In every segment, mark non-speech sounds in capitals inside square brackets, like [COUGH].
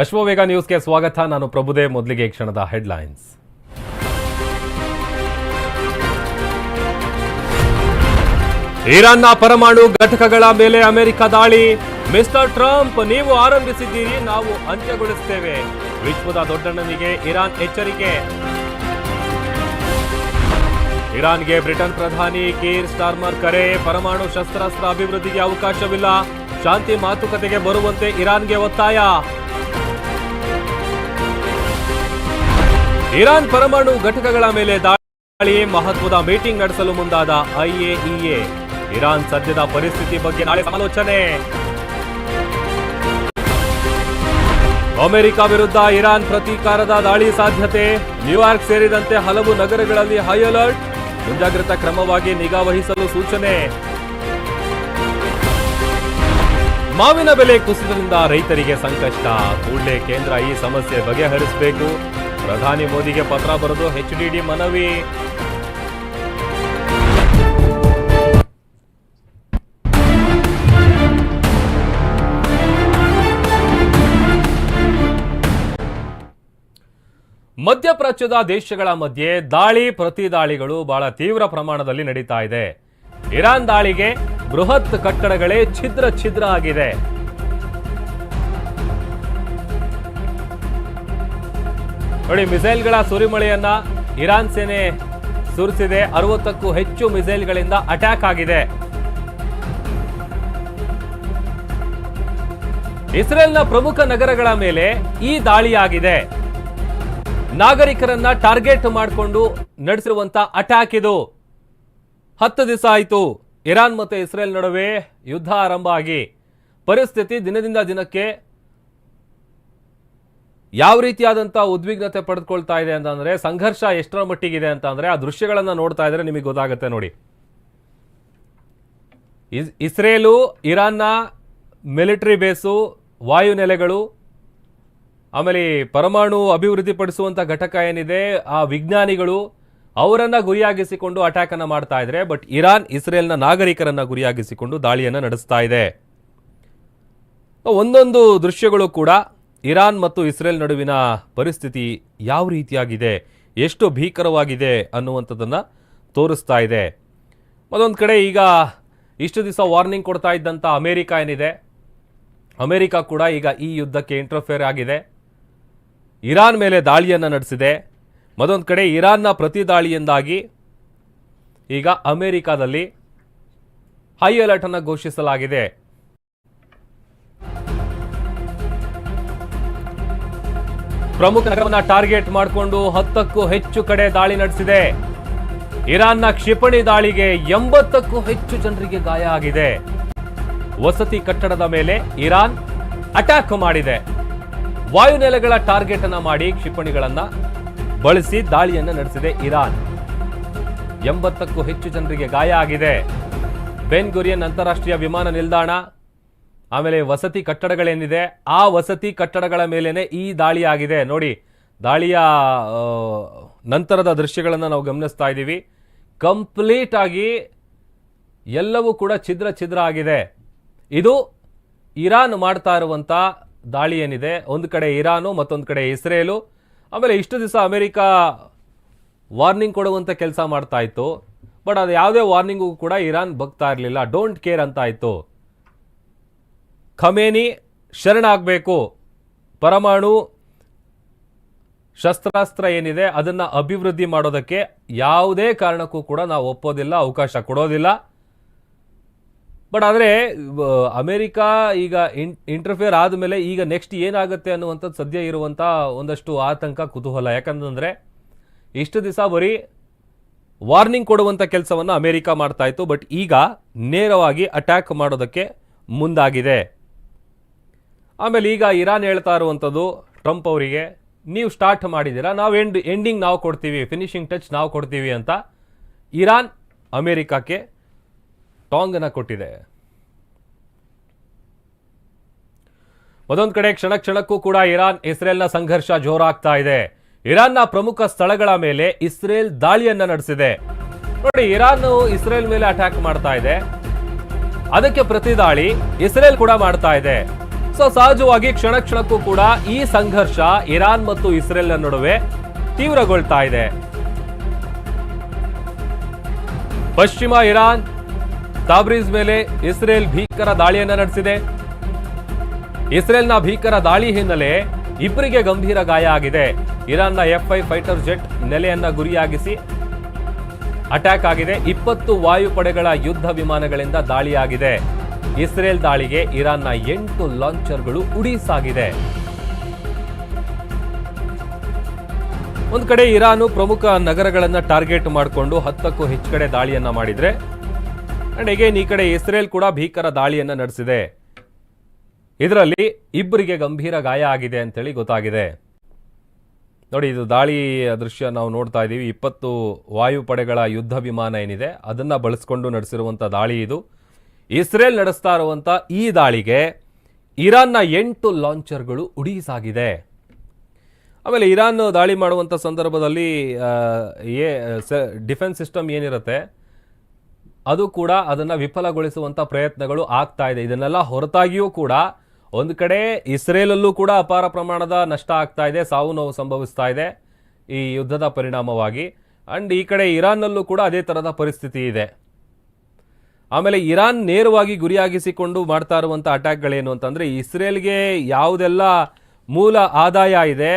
ಅಶ್ವವೇಗ ನ್ಯೂಸ್ಗೆ ಸ್ವಾಗತ. ನಾನು ಪ್ರಭುದೇ, ಮೊದಲಿಗೆ ಕ್ಷಣದ ಹೆಡ್ಲೈನ್ಸ್. ಇರಾನ್ನ ಪರಮಾಣು ಘಟಕಗಳ ಮೇಲೆ ಅಮೆರಿಕ ದಾಳಿ. ಮಿಸ್ಟರ್ ಟ್ರಂಪ್, ನೀವು ಆರಂಭಿಸಿದ್ದೀರಿ, ನಾವು ಅಂತ್ಯಗೊಳಿಸುತ್ತೇವೆ ವಿಶ್ವದ ದೊಡ್ಡಣ್ಣನಿಗೆ ಇರಾನ್ ಎಚ್ಚರಿಕೆ. ಇರಾನ್ಗೆ ಬ್ರಿಟನ್ ಪ್ರಧಾನಿ ಕೀರ್ ಸ್ಟಾರ್ಮರ್ ಕರೆ. ಪರಮಾಣು ಶಸ್ತ್ರಾಸ್ತ್ರ ಅಭಿವೃದ್ಧಿಗೆ ಅವಕಾಶವಿಲ್ಲ. ಶಾಂತಿ ಮಾತುಕತೆಗೆ ಬರುವಂತೆ ಇರಾನ್ಗೆ ಒತ್ತಾಯ. ಇರಾನ್ ಪರಮಾಣು ಘಟಕಗಳ ಮೇಲೆ ದಾಳಿ, ಮಹತ್ವದ ಮೀಟಿಂಗ್ ನಡೆಸಲು ಮುಂದಾದ ಐಎಇಎ. ಇರಾನ್ ಸದ್ಯದ ಪರಿಸ್ಥಿತಿ ಬಗ್ಗೆ ನಾಳೆ ಸಮಾಲೋಚನೆ. ಅಮೆರಿಕ ವಿರುದ್ಧ ಇರಾನ್ ಪ್ರತೀಕಾರದ ದಾಳಿ ಸಾಧ್ಯತೆ, ನ್ಯೂಯಾರ್ಕ್ ಸೇರಿದಂತೆ ಹಲವು ನಗರಗಳಲ್ಲಿ ಹೈ ಅಲರ್ಟ್. ಮುಂಜಾಗ್ರತಾ ಕ್ರಮವಾಗಿ ನಿಗಾ ವಹಿಸಲು ಸೂಚನೆ. ಮಾವಿನ ಬೆಲೆ ಕುಸಿತದಿಂದ ರೈತರಿಗೆ ಸಂಕಷ್ಟ. ಕೂಡಲೇ ಕೇಂದ್ರ ಈ ಸಮಸ್ಯೆ ಬಗೆಹರಿಸಬೇಕು. ಪ್ರಧಾನಿ ಮೋದಿಗೆ ಪತ್ರ ಬರೆದು ಎಚ್ಡಿಡಿ ಮನವಿ. ಮಧ್ಯಪ್ರಾಚ್ಯದ ದೇಶಗಳ ಮಧ್ಯೆ ದಾಳಿ, ಪ್ರತಿ ದಾಳಿಗಳು ಬಹಳ ತೀವ್ರ ಪ್ರಮಾಣದಲ್ಲಿ ನಡೀತಾ ಇದೆ. ಇರಾನ್ ದಾಳಿಗೆ ಬೃಹತ್ ಕಟ್ಟಡಗಳೇ ಛಿದ್ರ ಛಿದ್ರ ಆಗಿದೆ. ನೋಡಿ, ಮಿಸೈಲ್ಗಳ ಸುರಿಮಳೆಯನ್ನ ಇರಾನ್ ಸೇನೆ ಸುರಿಸಿದೆ. ಅರವತ್ತಕ್ಕೂ ಹೆಚ್ಚು ಮಿಸೈಲ್ಗಳಿಂದ ಅಟ್ಯಾಕ್ ಆಗಿದೆ. ಇಸ್ರೇಲ್ನ ಪ್ರಮುಖ ನಗರಗಳ ಮೇಲೆ ಈ ದಾಳಿಯಾಗಿದೆ. ನಾಗರಿಕರನ್ನ ಟಾರ್ಗೆಟ್ ಮಾಡಿಕೊಂಡು ನಡೆಸಿರುವಂತ ಅಟ್ಯಾಕ್ ಇದು. ಹತ್ತು ದಿವಸ ಆಯಿತು. ಇರಾನ್ ಮತ್ತು ಇಸ್ರೇಲ್ ನಡುವೆ ಯುದ್ಧ ಆರಂಭ ಆಗಿ. ಪರಿಸ್ಥಿತಿ ದಿನದಿಂದ ದಿನಕ್ಕೆ ಯಾವ ರೀತಿಯಾದಂಥ ಉದ್ವಿಗ್ನತೆ ಪಡೆದುಕೊಳ್ತಾ ಇದೆ ಅಂತಂದರೆ, ಸಂಘರ್ಷ ಎಷ್ಟರ ಮಟ್ಟಿಗಿದೆ ಅಂತ ಅಂದ್ರೆ ಆ ದೃಶ್ಯಗಳನ್ನು ನೋಡ್ತಾ ಇದ್ರೆ ನಿಮಗೆ ಗೊತ್ತಾಗುತ್ತೆ ನೋಡಿ. ಇಸ್- ಇಸ್ರೇಲು, ಇರಾನ್ನ ಮಿಲಿಟರಿ ಬೇಸು, ವಾಯುನೆಲೆಗಳು, ಆಮೇಲೆ ಪರಮಾಣು ಅಭಿವೃದ್ಧಿಪಡಿಸುವಂಥ ಘಟಕ ಏನಿದೆ, ಆ ವಿಜ್ಞಾನಿಗಳು ಅವರನ್ನು ಗುರಿಯಾಗಿಸಿಕೊಂಡು ಅಟ್ಯಾಕ್ ಮಾಡ್ತಾ ಇದ್ರೆ ಬಟ್ ಇರಾನ್, ಇಸ್ರೇಲ್ನ ನಾಗರಿಕರನ್ನ ಗುರಿಯಾಗಿಸಿಕೊಂಡು ದಾಳಿಯನ್ನ ನಡೆಸ್ತಾ ಇದೆ. ಒಂದೊಂದು ದೃಶ್ಯಗಳು ಕೂಡ ಇರಾನ್ ಮತ್ತು ಇಸ್ರೇಲ್ ನಡುವಿನ ಪರಿಸ್ಥಿತಿ ಯಾವ ರೀತಿಯಾಗಿದೆ, ಎಷ್ಟು ಭೀಕರವಾಗಿದೆ ಅನ್ನುವಂಥದ್ದನ್ನು ತೋರಿಸ್ತಾ ಇದೆ. ಮತ್ತೊಂದು ಕಡೆ ಈಗ ಇಷ್ಟು ದಿವಸ ವಾರ್ನಿಂಗ್ ಕೊಡ್ತಾ ಇದ್ದಂಥ ಅಮೇರಿಕ ಏನಿದೆ? ಅಮೇರಿಕಾ ಕೂಡ ಈಗ ಈ ಯುದ್ಧಕ್ಕೆ ಇಂಟರ್ಫಿಯರ್ ಆಗಿದೆ. ಇರಾನ್ ಮೇಲೆ ದಾಳಿಯನ್ನು ನಡೆಸಿದೆ. ಮತ್ತೊಂದು ಕಡೆ ಇರಾನ್ನ ಪ್ರತಿ ದಾಳಿಯಿಂದಾಗಿ ಈಗ ಅಮೇರಿಕಾದಲ್ಲಿ ಹೈ ಅಲರ್ಟನ್ನು ಘೋಷಿಸಲಾಗಿದೆ. ಪ್ರಮುಖ ನಗರವನ್ನ ಟಾರ್ಗೆಟ್ ಮಾಡಿಕೊಂಡು ಹತ್ತಕ್ಕೂ ಹೆಚ್ಚು ಕಡೆ ದಾಳಿ ನಡೆಸಿದೆ. ಇರಾನ್ನ ಕ್ಷಿಪಣಿ ದಾಳಿಗೆ ಎಂಬತ್ತಕ್ಕೂ ಹೆಚ್ಚು ಜನರಿಗೆ ಗಾಯ ಆಗಿದೆ. ವಸತಿ ಕಟ್ಟಡದ ಮೇಲೆ ಇರಾನ್ ಅಟ್ಯಾಕ್ ಮಾಡಿದೆ. ವಾಯುನೆಲೆಗಳ ಟಾರ್ಗೆಟ್ ಅನ್ನ ಮಾಡಿ ಕ್ಷಿಪಣಿಗಳನ್ನ ಬಳಸಿ ದಾಳಿಯನ್ನು ನಡೆಸಿದೆ ಇರಾನ್. ಎಂಬತ್ತಕ್ಕೂ ಹೆಚ್ಚು ಜನರಿಗೆ ಗಾಯ ಆಗಿದೆ. ಬೆನ್ ಗುರಿಯನ್ ಅಂತಾರಾಷ್ಟ್ರೀಯ ವಿಮಾನ ನಿಲ್ದಾಣ ಆಮೇಲೆ ವಸತಿ ಕಟ್ಟಡಗಳೇನಿದೆ, ಆ ವಸತಿ ಕಟ್ಟಡಗಳ ಮೇಲೇ ಈ ದಾಳಿ ಆಗಿದೆ ನೋಡಿ, ದಾಳಿಯ ನಂತರದ ದೃಶ್ಯಗಳನ್ನು ನಾವು ಗಮನಿಸ್ತಾ ಇದ್ದೀವಿ. ಕಂಪ್ಲೀಟ್ ಆಗಿ ಎಲ್ಲವೂ ಕೂಡ ಛಿದ್ರ ಛಿದ್ರ ಆಗಿದೆ. ಇದು ಇರಾನ್ ಮಾಡ್ತಾ ಇರುವಂಥ ದಾಳಿ ಏನಿದೆ. ಒಂದು ಕಡೆ ಇರಾನು, ಮತ್ತೊಂದು ಕಡೆ ಇಸ್ರೇಲು. ಆಮೇಲೆ ಇಷ್ಟು ದಿವಸ ಅಮೆರಿಕ ವಾರ್ನಿಂಗ್ ಕೊಡುವಂಥ ಕೆಲಸ ಮಾಡ್ತಾ ಇತ್ತು. ಬಟ್ ಅದು ಯಾವುದೇ ವಾರ್ನಿಂಗು ಕೂಡ ಇರಾನ್ ಬಗ್ತಾ ಇರಲಿಲ್ಲ. ಡೋಂಟ್ ಕೇರ್ ಅಂತ ಆಯ್ತು ಖಮೇನಿ ಶರಣಾಗಬೇಕು. ಪರಮಾಣು ಶಸ್ತ್ರಾಸ್ತ್ರ ಏನಿದೆ ಅದನ್ನ ಅಭಿವೃದ್ಧಿ ಮಾಡೋದಕ್ಕೆ ಯಾವುದೇ ಕಾರಣಕ್ಕೂ ಕೂಡ ನಾವು ಒಪ್ಪೋದಿಲ್ಲ, ಅವಕಾಶ ಕೊಡೋದಿಲ್ಲ. ಬಟ್ ಆದರೆ ಅಮೆರಿಕ ಈಗ ಇಂಟರ್ಫಿಯರ್ ಆದಮೇಲೆ ಈಗ ನೆಕ್ಸ್ಟ್ ಏನಾಗುತ್ತೆ ಅನ್ನುವಂಥದ್ದು ಸದ್ಯ ಇರುವಂಥ ಒಂದಷ್ಟು ಆತಂಕ, ಕುತೂಹಲ. ಯಾಕಂತಂದರೆ, ಇಷ್ಟು ದಿವಸ ಬರೀ ವಾರ್ನಿಂಗ್ ಕೊಡುವಂಥ ಕೆಲಸವನ್ನು ಅಮೇರಿಕಾ ಮಾಡ್ತಾ ಇತ್ತು, ಬಟ್ ಈಗ ನೇರವಾಗಿ ಅಟ್ಯಾಕ್ ಮಾಡೋದಕ್ಕೆ ಮುಂದಾಗಿದೆ. ಆಮೇಲೆ ಈಗ ಇರಾನ್ ಹೇಳ್ತಾ ಇರುವಂಥದ್ದು ಟ್ರಂಪ್ ಅವರಿಗೆ, ನೀವು ಸ್ಟಾರ್ಟ್ ಮಾಡಿದ್ದೀರಾ? ನಾವು ಎಂಡ್ ಎಂಡಿಂಗ್ ನಾವು ಕೊಡ್ತೀವಿ ಫಿನಿಶಿಂಗ್ ಟಚ್ ನಾವು ಕೊಡ್ತೀವಿ ಅಂತ ಇರಾನ್ ಅಮೇರಿಕಾಕ್ಕೆ ಟಾಂಗನ್ನು ಕೊಟ್ಟಿದೆ. ಮತ್ತೊಂದು ಕಡೆ ಕ್ಷಣ ಕ್ಷಣಕ್ಕೂ ಕೂಡ ಇರಾನ್, ಇಸ್ರೇಲ್ನ ಸಂಘರ್ಷ ಜೋರಾಗ್ತಾ ಇದೆ. ಇರಾನ್ನ ಪ್ರಮುಖ ಸ್ಥಳಗಳ ಮೇಲೆ ಇಸ್ರೇಲ್ ದಾಳಿಯನ್ನ ನಡೆಸಿದೆ. ನೋಡಿ, ಇರಾನ್ ಇಸ್ರೇಲ್ ಮೇಲೆ ಅಟ್ಯಾಕ್ ಮಾಡ್ತಾ ಇದೆ. ಅದಕ್ಕೆ ಪ್ರತಿ ದಾಳಿ ಇಸ್ರೇಲ್ ಕೂಡ ಮಾಡ್ತಾ ಇದೆ. ಸೊ ಸಹಜವಾಗಿ ಕ್ಷಣ ಕ್ಷಣಕ್ಕೂ ಕೂಡ ಈ ಸಂಘರ್ಷ ಇರಾನ್ ಮತ್ತು ಇಸ್ರೇಲ್ ನಡುವೆ ತೀವ್ರಗೊಳ್ತಾ ಇದೆ. ಪಶ್ಚಿಮ ಇರಾನ್ ತಾಬ್ರೀಜ್ ಮೇಲೆ ಇಸ್ರೇಲ್ ಭೀಕರ ದಾಳಿಯನ್ನ ನಡೆಸಿದೆ. ಇಸ್ರೇಲ್ನ ಭೀಕರ ದಾಳಿ ಹಿನ್ನೆಲೆ ಇಬ್ಬರಿಗೆ ಗಂಭೀರ ಗಾಯ ಆಗಿದೆ. ಇರಾನ್ನ ಎಫ್ ಐ ಫೈಟರ್ ಜೆಟ್ ನೆಲೆಯನ್ನ ಗುರಿಯಾಗಿಸಿ ಅಟ್ಯಾಕ್ ಆಗಿದೆ. ಇಪ್ಪತ್ತು ವಾಯುಪಡೆಗಳ ಯುದ್ಧ ವಿಮಾನಗಳಿಂದ ದಾಳಿಯಾಗಿದೆ. ಇಸ್ರೇಲ್ ದಾಳಿಗೆ ಇರಾನ್ನ ಎಂಟು ಲಾಂಚರ್ಗಳು ಉಡೀಸಾಗಿದೆ ಒಂದು ಕಡೆ ಇರಾನು ಪ್ರಮುಖ ನಗರಗಳನ್ನು ಟಾರ್ಗೆಟ್ ಮಾಡಿಕೊಂಡು ಹತ್ತಕ್ಕೂ ಹೆಚ್ಚು ಕಡೆ ದಾಳಿಯನ್ನ ಮಾಡಿದ್ರೆ, ಅಂಡ್ ಅಗೇನ್ ಈ ಕಡೆ ಇಸ್ರೇಲ್ ಕೂಡ ಭೀಕರ ದಾಳಿಯನ್ನ ನಡೆಸಿದೆ. ಇದರಲ್ಲಿ ಇಬ್ಬರಿಗೆ ಗಂಭೀರ ಗಾಯ ಆಗಿದೆ ಅಂತೇಳಿ ಗೊತ್ತಾಗಿದೆ. ನೋಡಿ, ಇದು ದಾಳಿ ದೃಶ್ಯ ನಾವು ನೋಡ್ತಾ ಇದ್ದೀವಿ ಇಪ್ಪತ್ತು ವಾಯುಪಡೆಗಳ ಯುದ್ಧ ವಿಮಾನ ಏನಿದೆ, ಅದನ್ನು ಬಳಸ್ಕೊಂಡು ನಡೆಸಿರುವಂಥ ದಾಳಿ ಇದು. ಇಸ್ರೇಲ್ ನಡೆಸ್ತಾ ಇರುವಂಥ ಈ ದಾಳಿಗೆ ಇರಾನ್ನ ಎಂಟು ಲಾಂಚರ್ಗಳು ಉಡೀಸಾಗಿದೆ ಆಮೇಲೆ ಇರಾನ್ ದಾಳಿ ಮಾಡುವಂಥ ಸಂದರ್ಭದಲ್ಲಿ ಏ ಡಿಫೆನ್ಸ್ ಸಿಸ್ಟಮ್ ಏನಿರುತ್ತೆ, ಅದು ಕೂಡ ಅದನ್ನು ವಿಫಲಗೊಳಿಸುವಂಥ ಪ್ರಯತ್ನಗಳು ಆಗ್ತಾ ಇದೆ. ಇದನ್ನೆಲ್ಲ ಹೊರತಾಗಿಯೂ ಕೂಡ ಒಂದು ಕಡೆ ಇಸ್ರೇಲಲ್ಲೂ ಕೂಡ ಅಪಾರ ಪ್ರಮಾಣದ ನಷ್ಟ ಆಗ್ತಾ ಇದೆ, ಸಾವು ನೋವು ಸಂಭವಿಸ್ತಾ ಇದೆ ಈ ಯುದ್ಧದ ಪರಿಣಾಮವಾಗಿ. ಅಂಡ್ ಈ ಕಡೆ ಇರಾನ್ನಲ್ಲೂ ಕೂಡ ಅದೇ ಥರದ ಪರಿಸ್ಥಿತಿ ಇದೆ. ಆಮೇಲೆ ಇರಾನ್ ನೇರವಾಗಿ ಗುರಿಯಾಗಿಸಿಕೊಂಡು ಮಾಡ್ತಾ ಇರುವಂಥ ಅಟ್ಯಾಕ್ಗಳೇನು ಅಂತಂದರೆ ಇಸ್ರೇಲ್ಗೆ ಯಾವುದೆಲ್ಲ ಮೂಲ ಆದಾಯ ಇದೆ,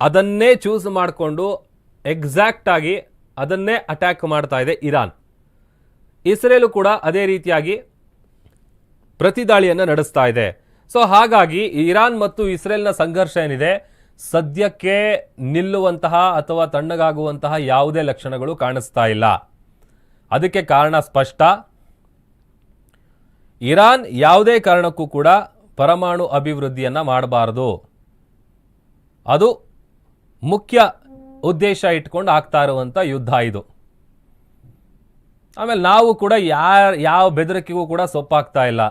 ಅದನ್ನೇ ಚೂಸ್ ಮಾಡಿಕೊಂಡು ಎಕ್ಸಾಕ್ಟಾಗಿ ಅದನ್ನೇ ಅಟ್ಯಾಕ್ ಮಾಡ್ತಾ ಇದೆ ಇರಾನ್. ಇಸ್ರೇಲು ಕೂಡ ಅದೇ ರೀತಿಯಾಗಿ ಪ್ರತಿದಾಳಿಯನ್ನು ನಡೆಸ್ತಾ ಇದೆ. ಸೊ ಹಾಗಾಗಿ ಇರಾನ್ ಮತ್ತು ಇಸ್ರೇಲ್ನ ಸಂಘರ್ಷ ಏನಿದೆ, ಸದ್ಯಕ್ಕೆ ನಿಲ್ಲುವಂತಹ ಅಥವಾ ತಣ್ಣಗಾಗುವಂತಹ ಯಾವುದೇ ಲಕ್ಷಣಗಳು ಕಾಣಿಸ್ತಾ ಇಲ್ಲ. ಅದಕ್ಕೆ ಕಾರಣ ಸ್ಪಷ್ಟ. ಇರಾನ್ ಯಾವುದೇ ಕಾರಣಕ್ಕೂ ಕೂಡ ಪರಮಾಣು ಅಭಿವೃದ್ಧಿಯನ್ನು ಮಾಡಬಾರದು. ಅದು ಮುಖ್ಯ ಉದ್ದೇಶ ಇಟ್ಕೊಂಡು ಆಗ್ತಾ ಇರುವಂಥ ಯುದ್ಧ ಇದು. ಆಮೇಲೆ ನಾವು ಕೂಡ ಯಾರ, ಯಾವ ಬೆದರಿಕೆಗೂ ಕೂಡ ಸೊಪ್ಪಾಗ್ತಾ ಇಲ್ಲ.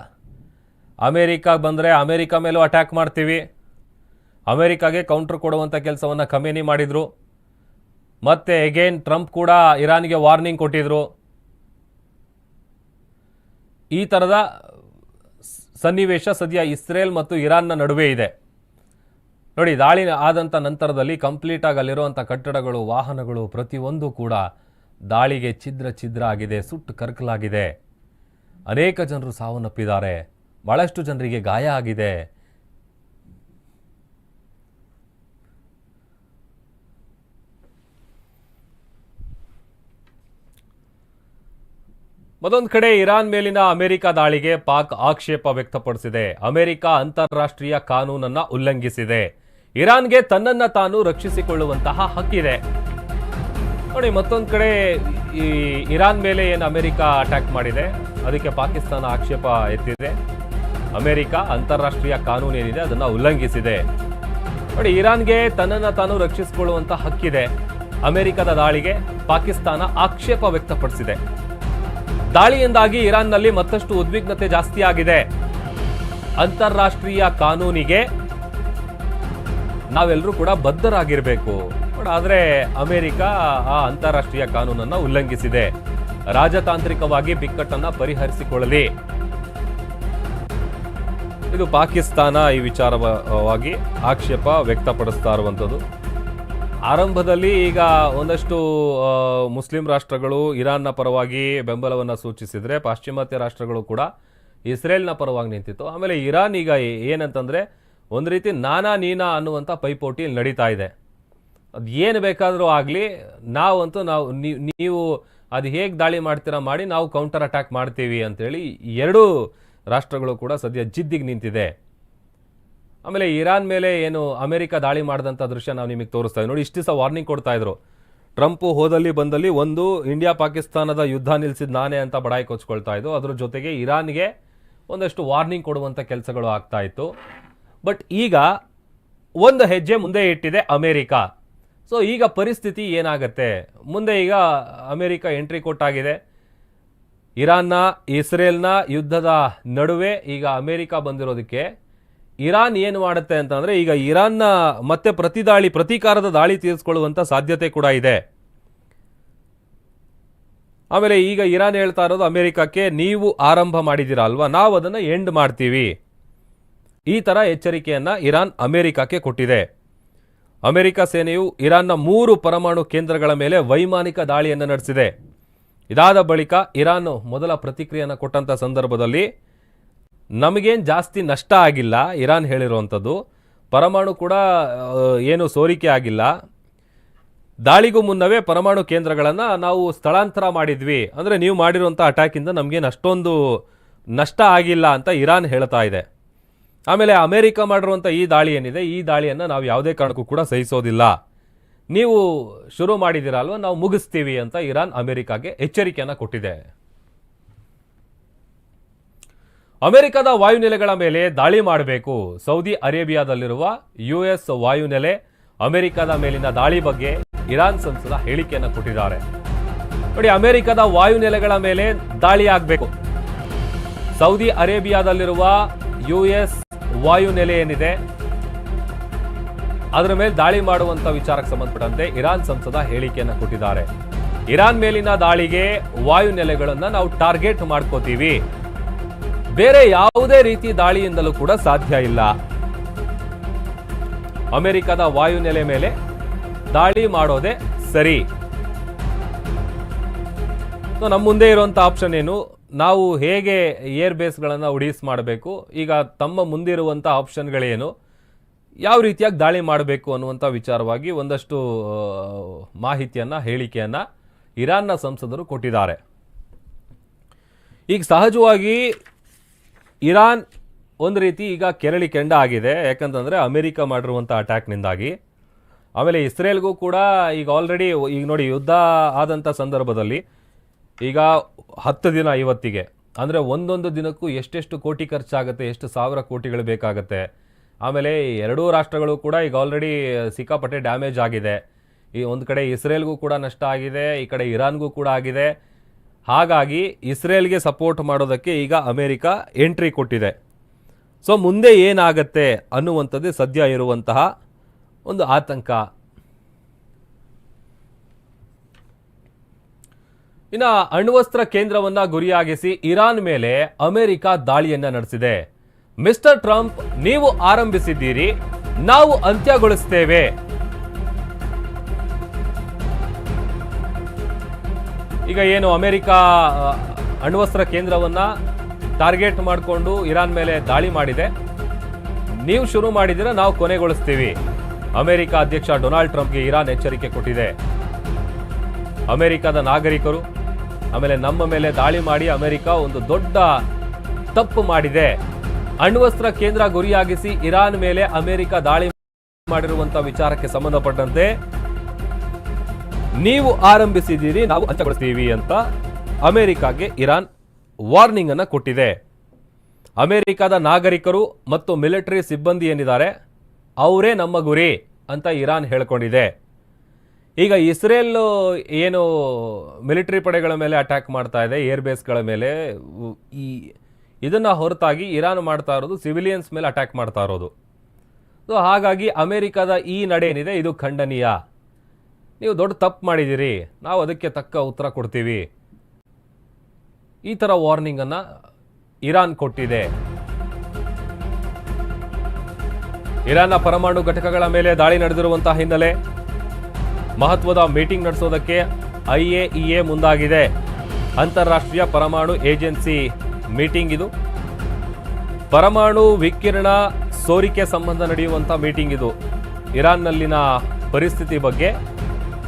ಅಮೇರಿಕಾ ಬಂದರೆ ಅಮೇರಿಕಾ ಮೇಲೂ ಅಟ್ಯಾಕ್ ಮಾಡ್ತೀವಿ. ಅಮೇರಿಕಾಗೆ ಕೌಂಟ್ರ್ ಕೊಡುವಂಥ ಕೆಲಸವನ್ನು ಕಮ್ಮಿನಿ ಮಾಡಿದರು. ಮತ್ತೆ ಎಗೇನ್ ಟ್ರಂಪ್ ಕೂಡ ಇರಾನ್ಗೆ ವಾರ್ನಿಂಗ್ ಕೊಟ್ಟಿದ್ರು. ಈ ಥರದ ಸನ್ನಿವೇಶ ಸದ್ಯ ಇಸ್ರೇಲ್ ಮತ್ತು ಇರಾನ್ನ ನಡುವೆ ಇದೆ. ನೋಡಿ, ದಾಳಿ ಆದಂಥ ನಂತರದಲ್ಲಿ ಕಂಪ್ಲೀಟಾಗಿ ಅಲ್ಲಿರುವಂಥ ಕಟ್ಟಡಗಳು, ವಾಹನಗಳು ಪ್ರತಿಯೊಂದು ಕೂಡ ದಾಳಿಗೆ ಛಿದ್ರ ಛಿದ್ರ ಆಗಿದೆ, ಸುಟ್ಟು ಕರ್ಕಲಾಗಿದೆ. ಅನೇಕ ಜನರು ಸಾವನ್ನಪ್ಪಿದ್ದಾರೆ. ಭಾಳಷ್ಟು ಜನರಿಗೆ ಗಾಯ ಆಗಿದೆ. ಮತ್ತೊಂದು ಕಡೆ ಇರಾನ್ ಮೇಲಿನ ಅಮೆರಿಕ ದಾಳಿಗೆ ಪಾಕ್ ಆಕ್ಷೇಪ ವ್ಯಕ್ತಪಡಿಸಿದೆ. ಅಮೆರಿಕ ಅಂತಾರಾಷ್ಟ್ರೀಯ ಕಾನೂನನ್ನ ಉಲ್ಲಂಘಿಸಿದೆ. ಇರಾನ್ಗೆ ತನ್ನನ್ನ ತಾನು ರಕ್ಷಿಸಿಕೊಳ್ಳುವಂತಹ ಹಕ್ಕಿದೆ. ನೋಡಿ, ಮತ್ತೊಂದು ಕಡೆ ಈ ಇರಾನ್ ಮೇಲೆ ಏನು ಅಮೆರಿಕ ಅಟ್ಯಾಕ್ ಮಾಡಿದೆ? ಅದಕ್ಕೆ ಪಾಕಿಸ್ತಾನ ಆಕ್ಷೇಪ ಎತ್ತಿದೆ. ಅಮೆರಿಕ ಅಂತಾರಾಷ್ಟ್ರೀಯ ಕಾನೂನು ಏನಿದೆ ಅದನ್ನ ಉಲ್ಲಂಘಿಸಿದೆ. ನೋಡಿ, ಇರಾನ್ಗೆ ತನ್ನನ್ನ ತಾನು ರಕ್ಷಿಸಿಕೊಳ್ಳುವಂಥ ಹಕ್ಕಿದೆ. ಅಮೆರಿಕದ ದಾಳಿಗೆ ಪಾಕಿಸ್ತಾನ ಆಕ್ಷೇಪ ವ್ಯಕ್ತಪಡಿಸಿದೆ. ದಾಳಿಯಿಂದಾಗಿ ಇರಾನ್ನಲ್ಲಿ ಮತ್ತಷ್ಟು ಉದ್ವಿಗ್ನತೆ ಜಾಸ್ತಿಯಾಗಿದೆ. ಅಂತಾರಾಷ್ಟ್ರೀಯ ಕಾನೂನಿಗೆ ನಾವೆಲ್ಲರೂ ಕೂಡ ಬದ್ಧರಾಗಿರಬೇಕು. ಆದರೆ ಅಮೆರಿಕ ಆ ಅಂತಾರಾಷ್ಟ್ರೀಯ ಕಾನೂನನ್ನು ಉಲ್ಲಂಘಿಸಿದೆ. ರಾಜತಾಂತ್ರಿಕವಾಗಿ ಬಿಕ್ಕಟ್ಟನ್ನು ಪರಿಹರಿಸಿಕೊಳ್ಳಲಿ. ಇದು ಪಾಕಿಸ್ತಾನ ಈ ವಿಚಾರವಾಗಿ ಆಕ್ಷೇಪ ವ್ಯಕ್ತಪಡಿಸ್ತಾ ಇರುವಂಥದ್ದು ಆರಂಭದಲ್ಲಿ ಈಗ ಒಂದಷ್ಟು ಮುಸ್ಲಿಂ ರಾಷ್ಟ್ರಗಳು ಇರಾನ್ನ ಪರವಾಗಿ ಬೆಂಬಲವನ್ನು ಸೂಚಿಸಿದರೆ, ಪಾಶ್ಚಿಮಾತ್ಯ ರಾಷ್ಟ್ರಗಳು ಕೂಡ ಇಸ್ರೇಲ್ನ ಪರವಾಗಿ ನಿಂತಿತ್ತು. ಆಮೇಲೆ ಇರಾನ್ ಈಗ ಏನಂತಂದರೆ ಒಂದು ರೀತಿ ನಾನಾ ನೀನಾ ಅನ್ನುವಂಥ ಪೈಪೋಟಿ ನಡೀತಾ ಇದೆ. ಅದು ಏನು ಬೇಕಾದರೂ ಆಗಲಿ, ನಾವಂತೂ ನಾವು ನೀವು ಅದು ಹೇಗೆ ದಾಳಿ ಮಾಡ್ತೀರಾ ಮಾಡಿ ನಾವು ಕೌಂಟರ್ ಅಟ್ಯಾಕ್ ಮಾಡ್ತೀವಿ ಅಂತೇಳಿ ಎರಡೂ ರಾಷ್ಟ್ರಗಳು ಕೂಡ ಸದ್ಯ ಜಿದ್ದಿಗೆ ನಿಂತಿದೆ. ಆಮೇಲೆ ಇರಾನ್ ಮೇಲೆ ಏನು ಅಮೆರಿಕ ದಾಳಿ ಮಾಡಿದಂಥ ದೃಶ್ಯ ನಾವು ನಿಮಗೆ ತೋರಿಸ್ತಾ ಇದ್ದೀವಿ ನೋಡಿ, ಇಷ್ಟು ದಿವಸ ವಾರ್ನಿಂಗ್ ಕೊಡ್ತಾ ಇದ್ರು. ಟ್ರಂಪ್ ಹೋದಲ್ಲಿ ಬಂದಲ್ಲಿ ಒಂದು ಇಂಡಿಯಾ ಪಾಕಿಸ್ತಾನದ ಯುದ್ಧ ನಿಲ್ಲಿಸಿದ ನಾನೇ ಅಂತ ಬಡಾಯಿ ಕೊಚ್ಕೊಳ್ತಾ ಇದ್ದು ಅದ್ರ ಜೊತೆಗೆ ಇರಾನ್ಗೆ ಒಂದಷ್ಟು ವಾರ್ನಿಂಗ್ ಕೊಡುವಂಥ ಕೆಲಸಗಳು ಆಗ್ತಾ ಇತ್ತು. ಬಟ್ ಈಗ ಒಂದು ಹೆಜ್ಜೆ ಮುಂದೆ ಇಟ್ಟಿದೆ ಅಮೆರಿಕ. ಸೊ, ಈಗ ಪರಿಸ್ಥಿತಿ ಏನಾಗುತ್ತೆ? ಮುಂದೆ ಈಗ ಅಮೇರಿಕ ಎಂಟ್ರಿ ಕೊಟ್ಟಾಗಿದೆ. ಇರಾನ್ನ, ಇಸ್ರೇಲ್ನ ಯುದ್ಧದ ನಡುವೆ ಈಗ ಅಮೆರಿಕ ಬಂದಿರೋದಕ್ಕೆ ಇರಾನ್ ಏನು ಮಾಡುತ್ತೆ ಅಂತಂದರೆ ಈಗ ಇರಾನ್ನ ಮತ್ತೆ ಪ್ರತಿದಾಳಿ ಪ್ರತೀಕಾರದ ದಾಳಿ ತೀರಿಸ್ಕೊಳ್ಳುವಂಥ ಸಾಧ್ಯತೆ ಕೂಡ ಇದೆ. ಆಮೇಲೆ ಈಗ ಇರಾನ್ ಹೇಳ್ತಾ ಇರೋದು ಅಮೆರಿಕಕ್ಕೆ ನೀವು ಆರಂಭ ಮಾಡಿದ್ದೀರಾ ಅಲ್ವಾ? ನಾವು ಅದನ್ನು ಎಂಡ್ ಮಾಡ್ತೀವಿ. ಈ ಥರ ಎಚ್ಚರಿಕೆಯನ್ನು ಇರಾನ್ ಅಮೆರಿಕಕ್ಕೆ ಕೊಟ್ಟಿದೆ. ಅಮೆರಿಕ ಸೇನೆಯು ಇರಾನ್ನ ಮೂರು ಪರಮಾಣು ಕೇಂದ್ರಗಳ ಮೇಲೆ ವೈಮಾನಿಕ ದಾಳಿಯನ್ನು ನಡೆಸಿದೆ. ಇದಾದ ಬಳಿಕ ಇರಾನ್ ಮೊದಲ ಪ್ರತಿಕ್ರಿಯೆಯನ್ನು ಕೊಟ್ಟಂಥ ಸಂದರ್ಭದಲ್ಲಿ ನಮಗೇನು ಜಾಸ್ತಿ ನಷ್ಟ ಆಗಿಲ್ಲ, ಇರಾನ್ ಹೇಳಿರುವಂಥದ್ದು. ಪರಮಾಣು ಕೂಡ ಏನು ಸೋರಿಕೆ ಆಗಿಲ್ಲ. ದಾಳಿಗೂ ಮುನ್ನವೇ ಪರಮಾಣು ಕೇಂದ್ರಗಳನ್ನು ನಾವು ಸ್ಥಳಾಂತರ ಮಾಡಿದ್ವಿ. ಅಂದರೆ ನೀವು ಮಾಡಿರುವಂಥ ಅಟ್ಯಾಕಿಂದ ನಮಗೇನು ಅಷ್ಟೊಂದು ನಷ್ಟ ಆಗಿಲ್ಲ ಅಂತ ಇರಾನ್ ಹೇಳ್ತಾ ಇದೆ. ಆಮೇಲೆ ಅಮೇರಿಕ ಮಾಡಿರುವಂಥ ಈ ದಾಳಿ ಏನಿದೆ, ಈ ದಾಳಿಯನ್ನು ನಾವು ಯಾವುದೇ ಕಾರಣಕ್ಕೂ ಕೂಡ ಸಹಿಸೋದಿಲ್ಲ. ನೀವು ಶುರು ಮಾಡಿದಿರಲ್ವ ನಾವು ಮುಗಿಸ್ತೀವಿ ಅಂತ ಇರಾನ್ ಅಮೆರಿಕಾಗೆ ಎಚ್ಚರಿಕೆಯನ್ನು ಕೊಟ್ಟಿದೆ. ಅಮೆರಿಕದ ವಾಯುನೆಲೆಗಳ ಮೇಲೆ ದಾಳಿ ಮಾಡಬೇಕು. ಸೌದಿ ಅರೇಬಿಯಾದಲ್ಲಿರುವ ಯುಎಸ್ ವಾಯುನೆಲೆ ಅಮೆರಿಕದ ಮೇಲಿನ ದಾಳಿ ಬಗ್ಗೆ ಇರಾನ್ ಸಂಸದ ಹೇಳಿಕೆಯನ್ನು ಕೊಟ್ಟಿದ್ದಾರೆ. ನೋಡಿ, ಅಮೆರಿಕದ ವಾಯುನೆಲೆಗಳ ಮೇಲೆ ದಾಳಿ ಆಗಬೇಕು. ಸೌದಿ ಅರೇಬಿಯಾದಲ್ಲಿರುವ ಯು ಎಸ್ ವಾಯುನೆಲೆ ಏನಿದೆ, ಅದರ ಮೇಲೆ ದಾಳಿ ಮಾಡುವಂತ ವಿಚಾರಕ್ಕೆ ಸಂಬಂಧಪಟ್ಟಂತೆ ಇರಾನ್ ಸಂಸದ ಹೇಳಿಕೆಯನ್ನು ಕೊಟ್ಟಿದ್ದಾರೆ. ಇರಾನ್ ಮೇಲಿನ ದಾಳಿಗೆ ವಾಯುನೆಲೆಗಳನ್ನು ನಾವು ಟಾರ್ಗೆಟ್ ಮಾಡ್ಕೋತೀವಿ. ಬೇರೆ ಯಾವುದೇ ರೀತಿ ದಾಳಿಯಿಂದಲೂ ಕೂಡ ಸಾಧ್ಯ ಇಲ್ಲ. ಅಮೆರಿಕದ ವಾಯುನೆಲೆ ಮೇಲೆ ದಾಳಿ ಮಾಡೋದೇ ಸರಿ. ನಮ್ಮ ಮುಂದೆ ಇರುವಂಥ ಆಪ್ಷನ್ ಏನು? ನಾವು ಹೇಗೆ ಏರ್ ಬೇಸ್ಗಳನ್ನು ಉಡೀಸ್ ಮಾಡಬೇಕು? ಈಗ ತಮ್ಮ ಮುಂದಿರುವಂಥ ಆಪ್ಷನ್ಗಳೇನು ಯಾವ ರೀತಿಯಾಗಿ ದಾಳಿ ಮಾಡಬೇಕು ಅನ್ನುವಂಥ ವಿಚಾರವಾಗಿ ಒಂದಷ್ಟು ಮಾಹಿತಿಯನ್ನು, ಹೇಳಿಕೆಯನ್ನು ಇರಾನ್ನ ಸಂಸದರು ಕೊಟ್ಟಿದ್ದಾರೆ. ಈಗ ಸಹಜವಾಗಿ ಇರಾನ್ ಒಂದು ರೀತಿ ಈಗ ಕೆರಳಿ ಕೆಂಡ ಆಗಿದೆ. ಯಾಕಂತಂದರೆ ಅಮೆರಿಕ ಮಾಡಿರುವಂಥ ಅಟ್ಯಾಕ್ನಿಂದಾಗಿ ಆಮೇಲೆ ಇಸ್ರೇಲ್ಗೂ ಕೂಡ ಈಗ ಆಲ್ರೆಡಿ ಈಗ ನೋಡಿ ಯುದ್ಧ ಆದಂಥ ಸಂದರ್ಭದಲ್ಲಿ ಈಗ ಹತ್ತು ದಿನ ಇವತ್ತಿಗೆ ಅಂದರೆ ಒಂದೊಂದು ದಿನಕ್ಕೂ ಎಷ್ಟೆಷ್ಟು ಕೋಟಿ ಖರ್ಚಾಗುತ್ತೆ, ಎಷ್ಟು ಸಾವಿರ ಕೋಟಿಗಳು ಬೇಕಾಗುತ್ತೆ. ಆಮೇಲೆ ಎರಡೂ ರಾಷ್ಟ್ರಗಳು ಕೂಡ ಈಗ ಆಲ್ರೆಡಿ ಸಿಕ್ಕಾಪಟ್ಟೆ ಡ್ಯಾಮೇಜ್ ಆಗಿದೆ. ಈ ಒಂದು ಕಡೆ ಇಸ್ರೇಲ್ಗೂ ಕೂಡ ನಷ್ಟ ಆಗಿದೆ, ಈ ಕಡೆ ಇರಾನ್ಗೂ ಕೂಡ ಆಗಿದೆ. ಹಾಗಾಗಿ ಇಸ್ರೇಲ್ಗೆ ಸಪೋರ್ಟ್ ಮಾಡೋದಕ್ಕೆ ಈಗ ಅಮೆರಿಕ ಎಂಟ್ರಿ ಕೊಟ್ಟಿದೆ. ಸೊ ಮುಂದೆ ಏನಾಗತ್ತೆ ಅನ್ನುವಂಥದ್ದೇ ಸದ್ಯ ಇರುವಂತಹ ಒಂದು ಆತಂಕ. ಇನ್ನು ಅಣ್ವಸ್ತ್ರ ಕೇಂದ್ರವನ್ನು ಗುರಿಯಾಗಿಸಿ ಇರಾನ್ ಮೇಲೆ ಅಮೆರಿಕ ದಾಳಿಯನ್ನು ನಡೆಸಿದೆ. ಮಿಸ್ಟರ್ ಟ್ರಂಪ್, ನೀವು ಆರಂಭಿಸಿದ್ದೀರಿ, ನಾವು ಅಂತ್ಯಗೊಳಿಸ್ತೇವೆ. ಈಗ ಏನು ಅಮೆರಿಕ ಅಣ್ವಸ್ತ್ರ ಕೇಂದ್ರವನ್ನು ಟಾರ್ಗೆಟ್ ಮಾಡಿಕೊಂಡು ಇರಾನ್ ಮೇಲೆ ದಾಳಿ ಮಾಡಿದೆ. ನೀವು ಶುರು ಮಾಡಿದಿರ ನಾವು ಕೊನೆಗೊಳಿಸ್ತೀವಿ. ಅಮೆರಿಕ ಅಧ್ಯಕ್ಷ ಡೊನಾಲ್ಡ್ ಟ್ರಂಪ್ಗೆ ಇರಾನ್ ಎಚ್ಚರಿಕೆ ಕೊಟ್ಟಿದೆ. ಅಮೆರಿಕದ ನಾಗರಿಕರು, ಆಮೇಲೆ ನಮ್ಮ ಮೇಲೆ ದಾಳಿ ಮಾಡಿ ಅಮೆರಿಕ ಒಂದು ದೊಡ್ಡ ತಪ್ಪು ಮಾಡಿದೆ. ಅಣ್ವಸ್ತ್ರ ಕೇಂದ್ರ ಗುರಿಯಾಗಿಸಿ ಇರಾನ್ ಮೇಲೆ ಅಮೆರಿಕ ದಾಳಿ ಮಾಡಿರುವಂತಹ ವಿಚಾರಕ್ಕೆ ಸಂಬಂಧಪಟ್ಟಂತೆ ನೀವು ಆರಂಭಿಸಿದ್ದೀರಿ, ನಾವು ಅಂತ್ಯಗೊಳಿಸ್ತೀವಿ ಅಂತ ಅಮೆರಿಕಾಗೆ ಇರಾನ್ ವಾರ್ನಿಂಗ್ ಅನ್ನು ಕೊಟ್ಟಿದೆ. ಅಮೆರಿಕದ ನಾಗರಿಕರು ಮತ್ತು ಮಿಲಿಟರಿ ಸಿಬ್ಬಂದಿ ಏನಿದ್ದಾರೆ, ಅವರೇ ನಮ್ಮ ಗುರಿ ಅಂತ ಇರಾನ್ ಹೇಳ್ಕೊಂಡಿದೆ. ಈಗ ಇಸ್ರೇಲ್ ಏನು ಮಿಲಿಟರಿ ಪಡೆಗಳ ಮೇಲೆ ಅಟ್ಯಾಕ್ ಮಾಡ್ತಾ ಇದೆ ಏರ್ ಬೇಸ್ಗಳ ಮೇಲೆ, ಈ ಇದನ್ನು ಹೊರತಾಗಿ ಇರಾನ್ ಮಾಡ್ತಾ ಇರೋದು ಸಿವಿಲಿಯನ್ಸ್ ಮೇಲೆ ಅಟ್ಯಾಕ್ ಮಾಡ್ತಾ ಇರೋದು. ಸೊ ಹಾಗಾಗಿ ಅಮೆರಿಕದ ಈ ನಡೆ ಏನಿದೆ, ಇದು ಖಂಡನೀಯ. ನೀವು ದೊಡ್ಡ ತಪ್ಪು ಮಾಡಿದ್ದೀರಿ. ನಾವು ಅದಕ್ಕೆ ತಕ್ಕ ಉತ್ತರ ಕೊಡ್ತೀವಿ. ಈ ಥರ ವಾರ್ನಿಂಗನ್ನು ಇರಾನ್ ಕೊಟ್ಟಿದೆ. ಇರಾನ್ನ ಪರಮಾಣು ಘಟಕಗಳ ಮೇಲೆ ದಾಳಿ ನಡೆದಿರುವಂತಹ ಹಿನ್ನೆಲೆ ಮಹತ್ವದ ಮೀಟಿಂಗ್ ನಡೆಸೋದಕ್ಕೆ ಐಎಇಎ ಮುಂದಾಗಿದೆ. ಅಂತಾರಾಷ್ಟ್ರೀಯ ಪರಮಾಣು ಏಜೆನ್ಸಿ ಮೀಟಿಂಗ್ ಇದು. ಪರಮಾಣು ವಿಕಿರಣ ಸೋರಿಕೆ ಸಂಬಂಧ ನಡೆಯುವಂಥ ಮೀಟಿಂಗ್ ಇದು. ಇರಾನ್ನಲ್ಲಿನ ಪರಿಸ್ಥಿತಿ ಬಗ್ಗೆ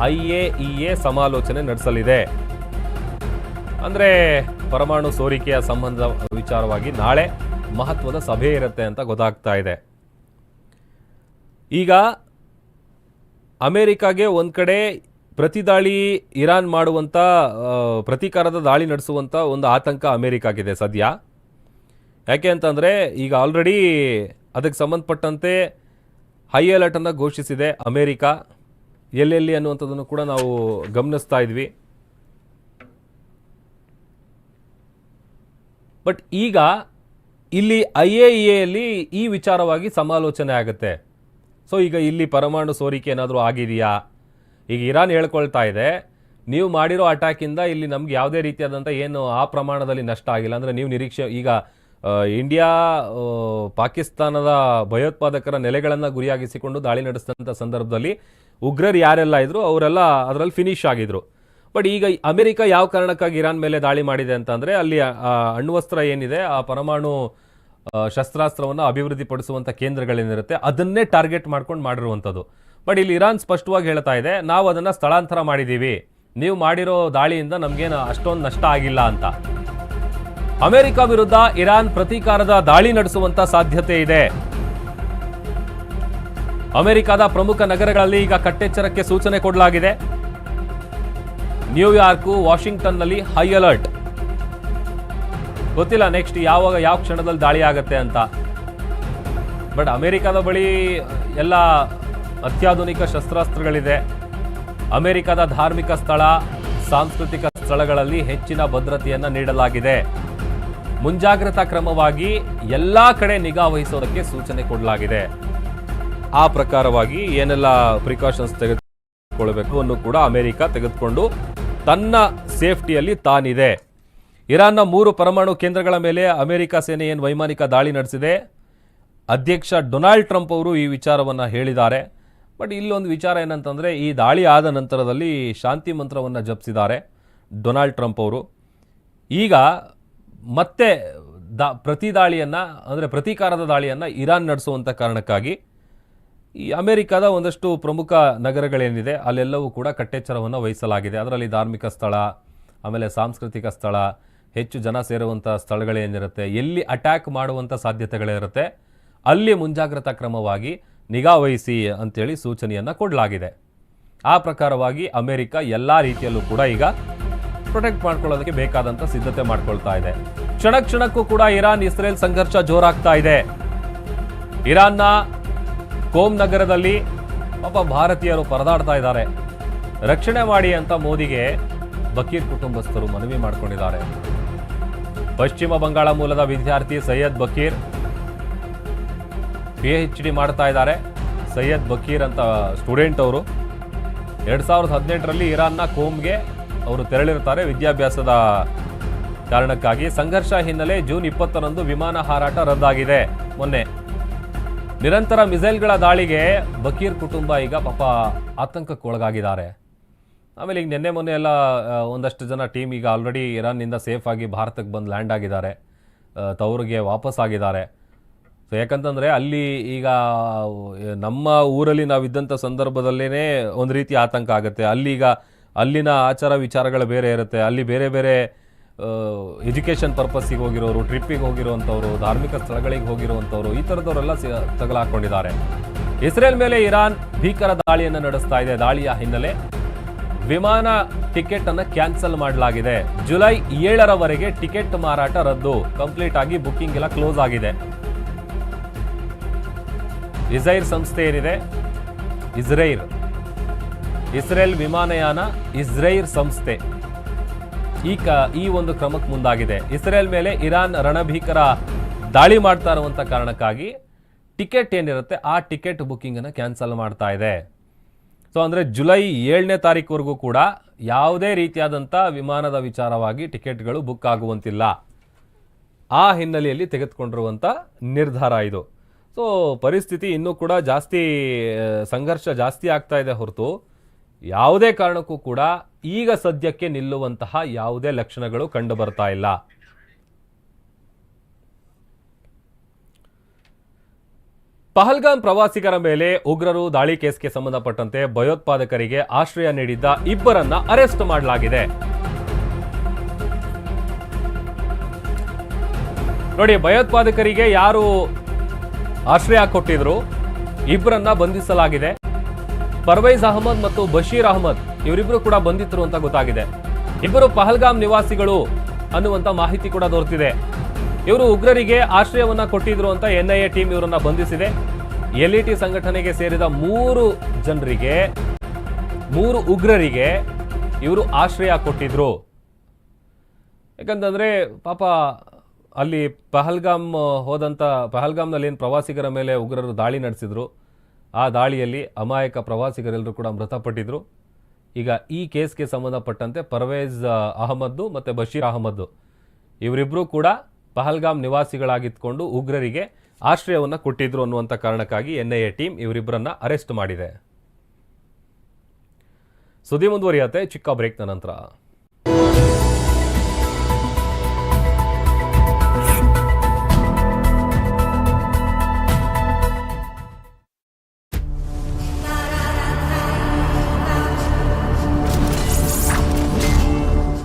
ಐಎಇಎ ಸಮಾಲೋಚನೆ ನಡೆಸಲಿದೆ. ಅಂದರೆ ಪರಮಾಣು ಸೋರಿಕೆಯ ಸಂಬಂಧ ವಿಚಾರವಾಗಿ ನಾಳೆ ಮಹತ್ವದ ಸಭೆ ಇರುತ್ತೆ ಅಂತ ಗೊತ್ತಾಗ್ತಾ ಇದೆ. ಈಗ ಅಮೆರಿಕಾಗೆ ಒಂದು ಕಡೆ ಪ್ರತಿದಾಳಿ ಇರಾನ್ ಮಾಡುವಂಥ ಪ್ರತೀಕಾರದ ದಾಳಿ ನಡೆಸುವಂಥ ಒಂದು ಆತಂಕ ಅಮೆರಿಕಾಗಿದೆ ಸದ್ಯ. ಯಾಕೆ ಅಂತಂದರೆ ಈಗ ಆಲ್ರೆಡಿ ಅದಕ್ಕೆ ಸಂಬಂಧಪಟ್ಟಂತೆ ಹೈ ಅಲರ್ಟನ್ನು ಘೋಷಿಸಿದೆ ಅಮೆರಿಕ. ಎಲ್ಲೆಲ್ಲಿ ಅನ್ನುವಂಥದ್ದನ್ನು ಕೂಡ ನಾವು ಗಮನಿಸ್ತಾ ಇದ್ವಿ. ಬಟ್ ಈಗ ಇಲ್ಲಿ ಐ ಎ ಎಲ್ಲಿ ಈ ವಿಚಾರವಾಗಿ ಸಮಾಲೋಚನೆ ಆಗುತ್ತೆ. ಸೊ ಈಗ ಇಲ್ಲಿ ಪರಮಾಣು ಸೋರಿಕೆ ಏನಾದರೂ ಆಗಿದೆಯಾ? ಈಗ ಇರಾನ್ ಹೇಳ್ಕೊಳ್ತಾ ಇದೆ, ನೀವು ಮಾಡಿರೋ ಅಟ್ಯಾಕಿಂದ ಇಲ್ಲಿ ನಮ್ಗೆ ಯಾವುದೇ ರೀತಿಯಾದಂಥ ಏನು ಆ ಪ್ರಮಾಣದಲ್ಲಿ ನಷ್ಟ ಆಗಿಲ್ಲ. ಅಂದರೆ ನೀವು ನಿರೀಕ್ಷೆ, ಈಗ ಇಂಡಿಯಾ ಪಾಕಿಸ್ತಾನದ ಭಯೋತ್ಪಾದಕರ ನೆಲೆಗಳನ್ನು ಗುರಿಯಾಗಿಸಿಕೊಂಡು ದಾಳಿ ನಡೆಸಿದಂಥ ಸಂದರ್ಭದಲ್ಲಿ ಉಗ್ರರು ಯಾರೆಲ್ಲ ಇದ್ರು ಅವರೆಲ್ಲ ಅದರಲ್ಲಿ ಫಿನಿಶ್ ಆಗಿದ್ರು. ಬಟ್ ಈಗ ಅಮೆರಿಕ ಯಾವ ಕಾರಣಕ್ಕಾಗಿ ಇರಾನ್ ಮೇಲೆ ದಾಳಿ ಮಾಡಿದೆ ಅಂತಂದರೆ ಅಲ್ಲಿ ಅಣ್ವಸ್ತ್ರ ಏನಿದೆ, ಆ ಪರಮಾಣು ಶಸ್ತ್ರಾಸ್ತ್ರವನ್ನು ಅಭಿವೃದ್ಧಿಪಡಿಸುವಂಥ ಕೇಂದ್ರಗಳೇನಿರುತ್ತೆ ಅದನ್ನೇ ಟಾರ್ಗೆಟ್ ಮಾಡ್ಕೊಂಡು ಮಾಡಿರುವಂಥದ್ದು. ಬಟ್ ಇಲ್ಲಿ ಇರಾನ್ ಸ್ಪಷ್ಟವಾಗಿ ಹೇಳ್ತಾ ಇದೆ, ನಾವು ಅದನ್ನು ಸ್ಥಳಾಂತರ ಮಾಡಿದ್ದೀವಿ ನೀವು ಮಾಡಿರೋ ದಾಳಿಯಿಂದ ನಮಗೇನು ಅಷ್ಟೊಂದು ನಷ್ಟ ಆಗಿಲ್ಲ ಅಂತ. ಅಮೆರಿಕ ವಿರುದ್ಧ ಇರಾನ್ ಪ್ರತೀಕಾರದ ದಾಳಿ ನಡೆಸುವಂತ ಸಾಧ್ಯತೆ ಇದೆ. ಅಮೆರಿಕದ ಪ್ರಮುಖ ನಗರಗಳಲ್ಲಿ ಈಗ ಕಟ್ಟೆಚ್ಚರಕ್ಕೆ ಸೂಚನೆ ಕೊಡಲಾಗಿದೆ. ನ್ಯೂಯಾರ್ಕು, ವಾಷಿಂಗ್ಟನ್ನಲ್ಲಿ ಹೈ ಅಲರ್ಟ್. ಗೊತ್ತಿಲ್ಲ ನೆಕ್ಸ್ಟ್ ಯಾವಾಗ ಯಾವ ಕ್ಷಣದಲ್ಲಿ ದಾಳಿ ಆಗತ್ತೆ ಅಂತ. ಬಟ್ ಅಮೆರಿಕದ ಬಳಿ ಎಲ್ಲ ಅತ್ಯಾಧುನಿಕ ಶಸ್ತ್ರಾಸ್ತ್ರಗಳಿದೆ. ಅಮೆರಿಕದ ಧಾರ್ಮಿಕ ಸ್ಥಳ, ಸಾಂಸ್ಕೃತಿಕ ಸ್ಥಳಗಳಲ್ಲಿ ಹೆಚ್ಚಿನ ಭದ್ರತೆಯನ್ನು ನೀಡಲಾಗಿದೆ. ಮುಂಜಾಗ್ರತಾ ಕ್ರಮವಾಗಿ ಎಲ್ಲ ಕಡೆ ನಿಗಾ ವಹಿಸೋದಕ್ಕೆ ಸೂಚನೆ ಕೊಡಲಾಗಿದೆ. ಆ ಪ್ರಕಾರವಾಗಿ ಏನೆಲ್ಲ ಪ್ರಿಕಾಷನ್ಸ್ ತೆಗೆದುಕೊಳ್ಬೇಕು ಅನ್ನು ಕೂಡ ಅಮೆರಿಕ ತೆಗೆದುಕೊಂಡು ತನ್ನ ಸೇಫ್ಟಿಯಲ್ಲಿ ತಾನಿದೆ. ಇರಾನ್ನ ಮೂರು ಪರಮಾಣು ಕೇಂದ್ರಗಳ ಮೇಲೆ ಅಮೆರಿಕ ಸೇನೆ ಏನು ವೈಮಾನಿಕ ದಾಳಿ ನಡೆಸಿದೆ? ಅಧ್ಯಕ್ಷ ಡೊನಾಲ್ಡ್ ಟ್ರಂಪ್ ಅವರು ಈ ವಿಚಾರವನ್ನು ಹೇಳಿದ್ದಾರೆ. ಬಟ್ ಇಲ್ಲೊಂದು ವಿಚಾರ ಏನಂತಂದರೆ, ಈ ದಾಳಿ ಆದ ನಂತರದಲ್ಲಿ ಶಾಂತಿ ಮಂತ್ರವನ್ನು ಜಪಿಸಿದ್ದಾರೆ ಡೊನಾಲ್ಡ್ ಟ್ರಂಪ್ ಅವರು. ಈಗ ಮತ್ತೆ ದಾ ಪ್ರತಿ ದಾಳಿಯನ್ನು, ಅಂದರೆ ಪ್ರತೀಕಾರದ ದಾಳಿಯನ್ನು ಇರಾನ್ ನಡೆಸುವಂಥ ಕಾರಣಕ್ಕಾಗಿ ಈ ಅಮೆರಿಕದ ಒಂದಷ್ಟು ಪ್ರಮುಖ ನಗರಗಳೇನಿದೆ, ಅಲ್ಲೆಲ್ಲವೂ ಕೂಡ ಕಟ್ಟೆಚ್ಚರವನ್ನು ವಹಿಸಲಾಗಿದೆ. ಅದರಲ್ಲಿ ಧಾರ್ಮಿಕ ಸ್ಥಳ, ಆಮೇಲೆ ಸಾಂಸ್ಕೃತಿಕ ಸ್ಥಳ, ಹೆಚ್ಚು ಜನ ಸೇರುವಂಥ ಸ್ಥಳಗಳೇನಿರುತ್ತೆ, ಎಲ್ಲಿ ಅಟ್ಯಾಕ್ ಮಾಡುವಂಥ ಸಾಧ್ಯತೆಗಳಿರುತ್ತೆ ಅಲ್ಲಿ ಮುಂಜಾಗ್ರತಾ ಕ್ರಮವಾಗಿ ನಿಗಾ ವಹಿಸಿ ಅಂತೇಳಿ ಸೂಚನೆಯನ್ನು ಕೊಡಲಾಗಿದೆ. ಆ ಪ್ರಕಾರವಾಗಿ ಅಮೆರಿಕ ಎಲ್ಲ ರೀತಿಯಲ್ಲೂ ಕೂಡ ಈಗ ಪ್ರೊಟೆಕ್ಟ್ ಮಾಡ್ಕೊಳ್ಳೋದಕ್ಕೆ ಬೇಕಾದಂಥ ಸಿದ್ಧತೆ ಮಾಡ್ಕೊಳ್ತಾ ಇದೆ. ಕ್ಷಣ ಕ್ಷಣಕ್ಕೂ ಕೂಡ ಇರಾನ್, ಇಸ್ರೇಲ್ ಸಂಘರ್ಷ ಜೋರಾಗ್ತಾ ಇದೆ. ಇರಾನ್ನ ಕೋಮ್ ನಗರದಲ್ಲಿ ಪಾಪ ಭಾರತೀಯರು ಪರದಾಡ್ತಾ ಇದ್ದಾರೆ. ರಕ್ಷಣೆ ಮಾಡಿ ಅಂತ ಮೋದಿಗೆ ಬಕೀರ್ ಕುಟುಂಬಸ್ಥರು ಮನವಿ ಮಾಡಿಕೊಂಡಿದ್ದಾರೆ. ಪಶ್ಚಿಮ ಬಂಗಾಳ ಮೂಲದ ವಿದ್ಯಾರ್ಥಿ Syed Bakir P H D ಮಾಡ್ತಾ ಇದ್ದಾರೆ. ಸೈಯದ್ ಬಕೀರ್ ಅಂತ ಸ್ಟೂಡೆಂಟ್ ಅವರು. ಎರಡು ಸಾವಿರದ ಹದಿನೆಂಟರಲ್ಲಿ ಇರಾನ್ನ ಕೋಮ್ಗೆ ಅವರು ತೆರಳಿರ್ತಾರೆ ವಿದ್ಯಾಭ್ಯಾಸದ ಕಾರಣಕ್ಕಾಗಿ. ಸಂಘರ್ಷ ಹಿನ್ನೆಲೆ ಜೂನ್ ಇಪ್ಪತ್ತರಂದು ವಿಮಾನ ಹಾರಾಟ ರದ್ದಾಗಿದೆ. ಮೊನ್ನೆ ನಿರಂತರ ಮಿಸೈಲ್ಗಳ ದಾಳಿಗೆ ಬಕೀರ್ ಕುಟುಂಬ ಈಗ ಪಾಪ ಆತಂಕಕ್ಕೆ ಒಳಗಾಗಿದ್ದಾರೆ. ಆಮೇಲೆ ಈಗ ನಿನ್ನೆ ಮೊನ್ನೆ ಎಲ್ಲ ಒಂದಷ್ಟು ಜನ ಟೀಮ್ ಈಗ ಆಲ್ರೆಡಿ ಇರಾನ್ನಿಂದ ಸೇಫ್ ಆಗಿ ಭಾರತಕ್ಕೆ ಬಂದು ಲ್ಯಾಂಡ್ ಆಗಿದ್ದಾರೆ. ತವರಿಗೆ ವಾಪಸ್ ಆಗಿದ್ದಾರೆ. ಸೊ ಯಾಕಂತಂದರೆ ಅಲ್ಲಿ ಈಗ ನಮ್ಮ ಊರಲ್ಲಿ ನಾವಿದ್ದಂಥ ಸಂದರ್ಭದಲ್ಲೇ ಒಂದು ರೀತಿ ಆತಂಕ ಆಗುತ್ತೆ. ಅಲ್ಲಿ ಈಗ, ಅಲ್ಲಿನ ಆಚಾರ ವಿಚಾರಗಳು ಬೇರೆ ಇರುತ್ತೆ. ಅಲ್ಲಿ ಬೇರೆ ಬೇರೆ ಎಜುಕೇಷನ್ ಪರ್ಪಸ್ಸಿಗೆ ಹೋಗಿರೋರು ಟ್ರಿಪ್ಪಿಗೆ ಹೋಗಿರುವಂಥವ್ರು, ಧಾರ್ಮಿಕ ಸ್ಥಳಗಳಿಗೆ ಹೋಗಿರುವಂಥವ್ರು, ಈ ಥರದವರೆಲ್ಲ ತಗಲಾಕೊಂಡಿದ್ದಾರೆ ಇಸ್ರೇಲ್ ಮೇಲೆ ಇರಾನ್ ಭೀಕರ ದಾಳಿಯನ್ನು ನಡೆಸ್ತಾ ಇದೆ. ದಾಳಿಯ ಹಿನ್ನೆಲೆ ವಿಮಾನ ಟಿಕೆಟ್ ಅನ್ನು ಕ್ಯಾನ್ಸಲ್ ಮಾಡಲಾಗಿದೆ. ಜುಲೈ ಏಳರವರೆಗೆ ಟಿಕೆಟ್ ಮಾರಾಟ ರದ್ದು. ಕಂಪ್ಲೀಟ್ ಆಗಿ ಬುಕ್ಕಿಂಗ್ ಎಲ್ಲ ಕ್ಲೋಸ್ ಆಗಿದೆ. ಇಸೈರ್ ಸಂಸ್ಥೆ ಏನಿದೆ? ಇಸ್ರೇಲ್. ಇಸ್ರೇಲ್ ವಿಮಾನಯಾನ ಇಸ್ರೇಲ್ ಸಂಸ್ಥೆ. ಈ ಕ, ಈ ಒಂದು ಕ್ರಮಕ್ಕೆ ಮುಂದಾಗಿದೆ. ಇಸ್ರೇಲ್ ಮೇಲೆ ಇರಾನ್ ರಣಭೀಕರ ದಾಳಿ ಮಾಡ್ತಾ ಇರುವಂಥ ಕಾರಣಕ್ಕಾಗಿ ಟಿಕೆಟ್ ಏನಿರುತ್ತೆ, ಆ ಟಿಕೆಟ್ ಬುಕ್ಕಿಂಗನ್ನು ಕ್ಯಾನ್ಸಲ್ ಮಾಡ್ತಾ ಇದೆ. ಸೊ, ಅಂದರೆ ಜುಲೈ ಏಳನೇ ತಾರೀಕುವರೆಗೂ ಕೂಡ ಯಾವುದೇ ರೀತಿಯಾದಂಥ ವಿಮಾನದ ವಿಚಾರವಾಗಿ ಟಿಕೆಟ್ಗಳು ಬುಕ್ ಆಗುವಂತಿಲ್ಲ. ಆ ಹಿನ್ನೆಲೆಯಲ್ಲಿ ತೆಗೆದುಕೊಂಡಿರುವಂಥ ನಿರ್ಧಾರ ಇದು. ಸೊ, ಪರಿಸ್ಥಿತಿ ಇನ್ನೂ ಕೂಡ ಜಾಸ್ತಿ, ಸಂಘರ್ಷ ಜಾಸ್ತಿ ಆಗ್ತಾ ಇದೆ ಹೊರತು. ಯಾವುದೇ ಕಾರಣಕ್ಕೂ ಕೂಡ ಈಗ ಸದ್ಯಕ್ಕೆ ನಿಲ್ಲುವಂತಹ ಯಾವುದೇ ಲಕ್ಷಣಗಳು ಕಂಡು ಬರ್ತಾ ಇಲ್ಲ. ಪಹಲ್ಗಾಮ್ ಪ್ರವಾಸಿಗರ ಮೇಲೆ ಉಗ್ರರು ದಾಳಿ ಕೇಸ್ಗೆ ಸಂಬಂಧಪಟ್ಟಂತೆ ಭಯೋತ್ಪಾದಕರಿಗೆ ಆಶ್ರಯ ನೀಡಿದ್ದ ಇಬ್ಬರನ್ನ ಅರೆಸ್ಟ್ ಮಾಡಲಾಗಿದೆ. ನೋಡಿ, ಭಯೋತ್ಪಾದಕರಿಗೆ ಯಾರು ಆಶ್ರಯ ಕೊಟ್ಟಿದ್ರು, ಇಬ್ಬರನ್ನ ಬಂಧಿಸಲಾಗಿದೆ. ಪರ್ವೈಜ್ ಅಹಮದ್ ಮತ್ತು ಬಶೀರ್ ಅಹಮದ್ ಇವರಿಬ್ಬರು ಕೂಡ ಬಂಧಿತರು ಅಂತ ಗೊತ್ತಾಗಿದೆ. ಇಬ್ಬರು ಪಹಲ್ಗಾಮ್ ನಿವಾಸಿಗಳು ಅನ್ನುವಂತ ಮಾಹಿತಿ ಕೂಡ ದೊರೆತಿದೆ. ಇವರು ಉಗ್ರರಿಗೆ ಆಶ್ರಯವನ್ನ ಕೊಟ್ಟಿದ್ರು ಅಂತ ಎನ್ಐಎ ಟೀಮ್ ಇವರನ್ನ ಬಂಧಿಸಿದೆ. ಎಲ್ಇಟಿ ಸಂಘಟನೆಗೆ ಸೇರಿದ ಮೂರು ಜನರಿಗೆ, ಮೂರು ಉಗ್ರರಿಗೆ ಇವರು ಆಶ್ರಯ ಕೊಟ್ಟಿದ್ರು. ಯಾಕಂತಂದ್ರೆ ಪಾಪ ಅಲ್ಲಿ ಪಹಲ್ಗಾಮ್ ಹೋದಂಥ ಪಹಲ್ಗಾಮ್ನಲ್ಲಿ ಏನು ಪ್ರವಾಸಿಗರ ಮೇಲೆ ಉಗ್ರರು ದಾಳಿ ನಡೆಸಿದ್ರು. ಆ ದಾಳಿಯಲ್ಲಿ ಅಮಾಯಕ ಪ್ರವಾಸಿಗರೆಲ್ಲರೂ ಕೂಡ ಮೃತಪಟ್ಟಿದ್ರು. ಈಗ ಈ ಕೇಸ್ಗೆ ಸಂಬಂಧಪಟ್ಟಂತೆ ಪರ್ವೇಜ್ ಅಹಮದ್ದು ಮತ್ತು ಬಶೀರ್ ಅಹಮದ್ದು ಇವರಿಬ್ಬರೂ ಕೂಡ ಪಹಲ್ಗಾಮ್ ನಿವಾಸಿಗಳಾಗಿದ್ದುಕೊಂಡು ಉಗ್ರರಿಗೆ ಆಶ್ರಯವನ್ನು ಕೊಟ್ಟಿದ್ರು ಅನ್ನುವಂಥ ಕಾರಣಕ್ಕಾಗಿ ಎನ್ ಐ ಎ ಟೀಮ್ ಇವರಿಬ್ಬರನ್ನ ಅರೆಸ್ಟ್ ಮಾಡಿದೆ. ಸುದ್ದಿ ಮುಂದುವರಿಯತೆ ಚಿಕ್ಕ ಬ್ರೇಕ್ನ ನಂತರ.